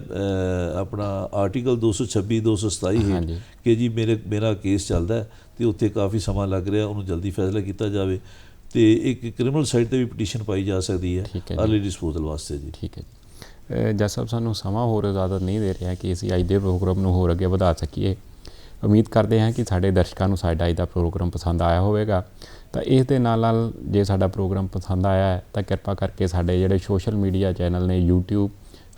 ਆਪਣਾ ਆਰਟੀਕਲ 226 227 ਹੈ। ਕਿ ਜੀ ਮੇਰੇ ਮੇਰਾ ਕੇਸ ਚੱਲਦਾ ਹੈ ਤੇ ਉੱਥੇ ਕਾਫੀ ਸਮਾਂ ਲੱਗ ਰਿਹਾ ਉਹਨੂੰ ਜਲਦੀ ਫੈਸਲਾ ਕੀਤਾ ਜਾਵੇ ਤੇ ਇੱਕ ਕ੍ਰਿਮੀਨਲ ਸਾਈਡ ਤੇ ਵੀ ਪਟੀਸ਼ਨ ਪਾਈ ਜਾ ਸਕਦੀ ਹੈ ਹੈ। ਅਰਲੀ ਡਿਸਪੋਜ਼ਲ ਵਾਸਤੇ ਜੀ। ਠੀਕ ਹੈ ਜੀ। ਜੱਜ ਸਾਹਿਬ, ਸਾਨੂੰ ਸਮਾਂ ਹੋਰ ਜ਼ਿਆਦਾ ਨਹੀਂ ਦੇ ਰਿਹਾ ਕਿ ਅਸੀਂ ਅੱਜ ਦੇ ਪ੍ਰੋਗਰਾਮ ਨੂੰ ਹੋਰ ਅੱਗੇ ਵਧਾ ਸਕੀਏ। ਉਮੀਦ ਕਰਦੇ ਹਾਂ ਕਿ ਸਾਡੇ ਦਰਸ਼ਕਾਂ ਨੂੰ ਸਾਡਾ ਅੱਜ ਦਾ ਪ੍ਰੋਗਰਾਮ ਪਸੰਦ ਆਇਆ ਹੋਵੇਗਾ। ਤਾਂ ਇਸ ਦੇ ਨਾਲ ਨਾਲ ਜੇ ਸਾਡਾ ਪ੍ਰੋਗਰਾਮ ਪਸੰਦ ਆਇਆ ਹੈ, ਤਾਂ ਕਿਰਪਾ ਕਰਕੇ ਸਾਡੇ ਜਿਹੜੇ ਸੋਸ਼ਲ ਮੀਡੀਆ ਚੈਨਲ ਨੇ, YouTube,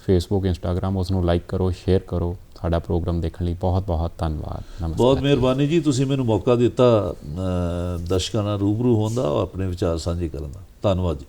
Facebook, Instagram ਉਸ ਨੂੰ ਲਾਈਕ ਕਰੋ ਸ਼ੇਅਰ ਕਰੋ। ਸਾਡਾ ਪ੍ਰੋਗਰਾਮ ਦੇਖਣ ਲਈ ਬਹੁਤ ਬਹੁਤ ਧੰਨਵਾਦ। ਨਮਸਕਾਰ। ਬਹੁਤ ਮਿਹਰਬਾਨੀ ਜੀ। ਤੁਸੀਂ ਮੈਨੂੰ ਮੌਕਾ ਦਿੱਤਾ ਦਰਸ਼ਕਾਂ ਨਾਲ ਰੂਬਰੂ ਹੋਣ ਦਾ ਔਰ ਆਪਣੇ ਵਿਚਾਰ ਸਾਂਝੇ ਕਰਨ ਦਾ। ਧੰਨਵਾਦ ਜੀ।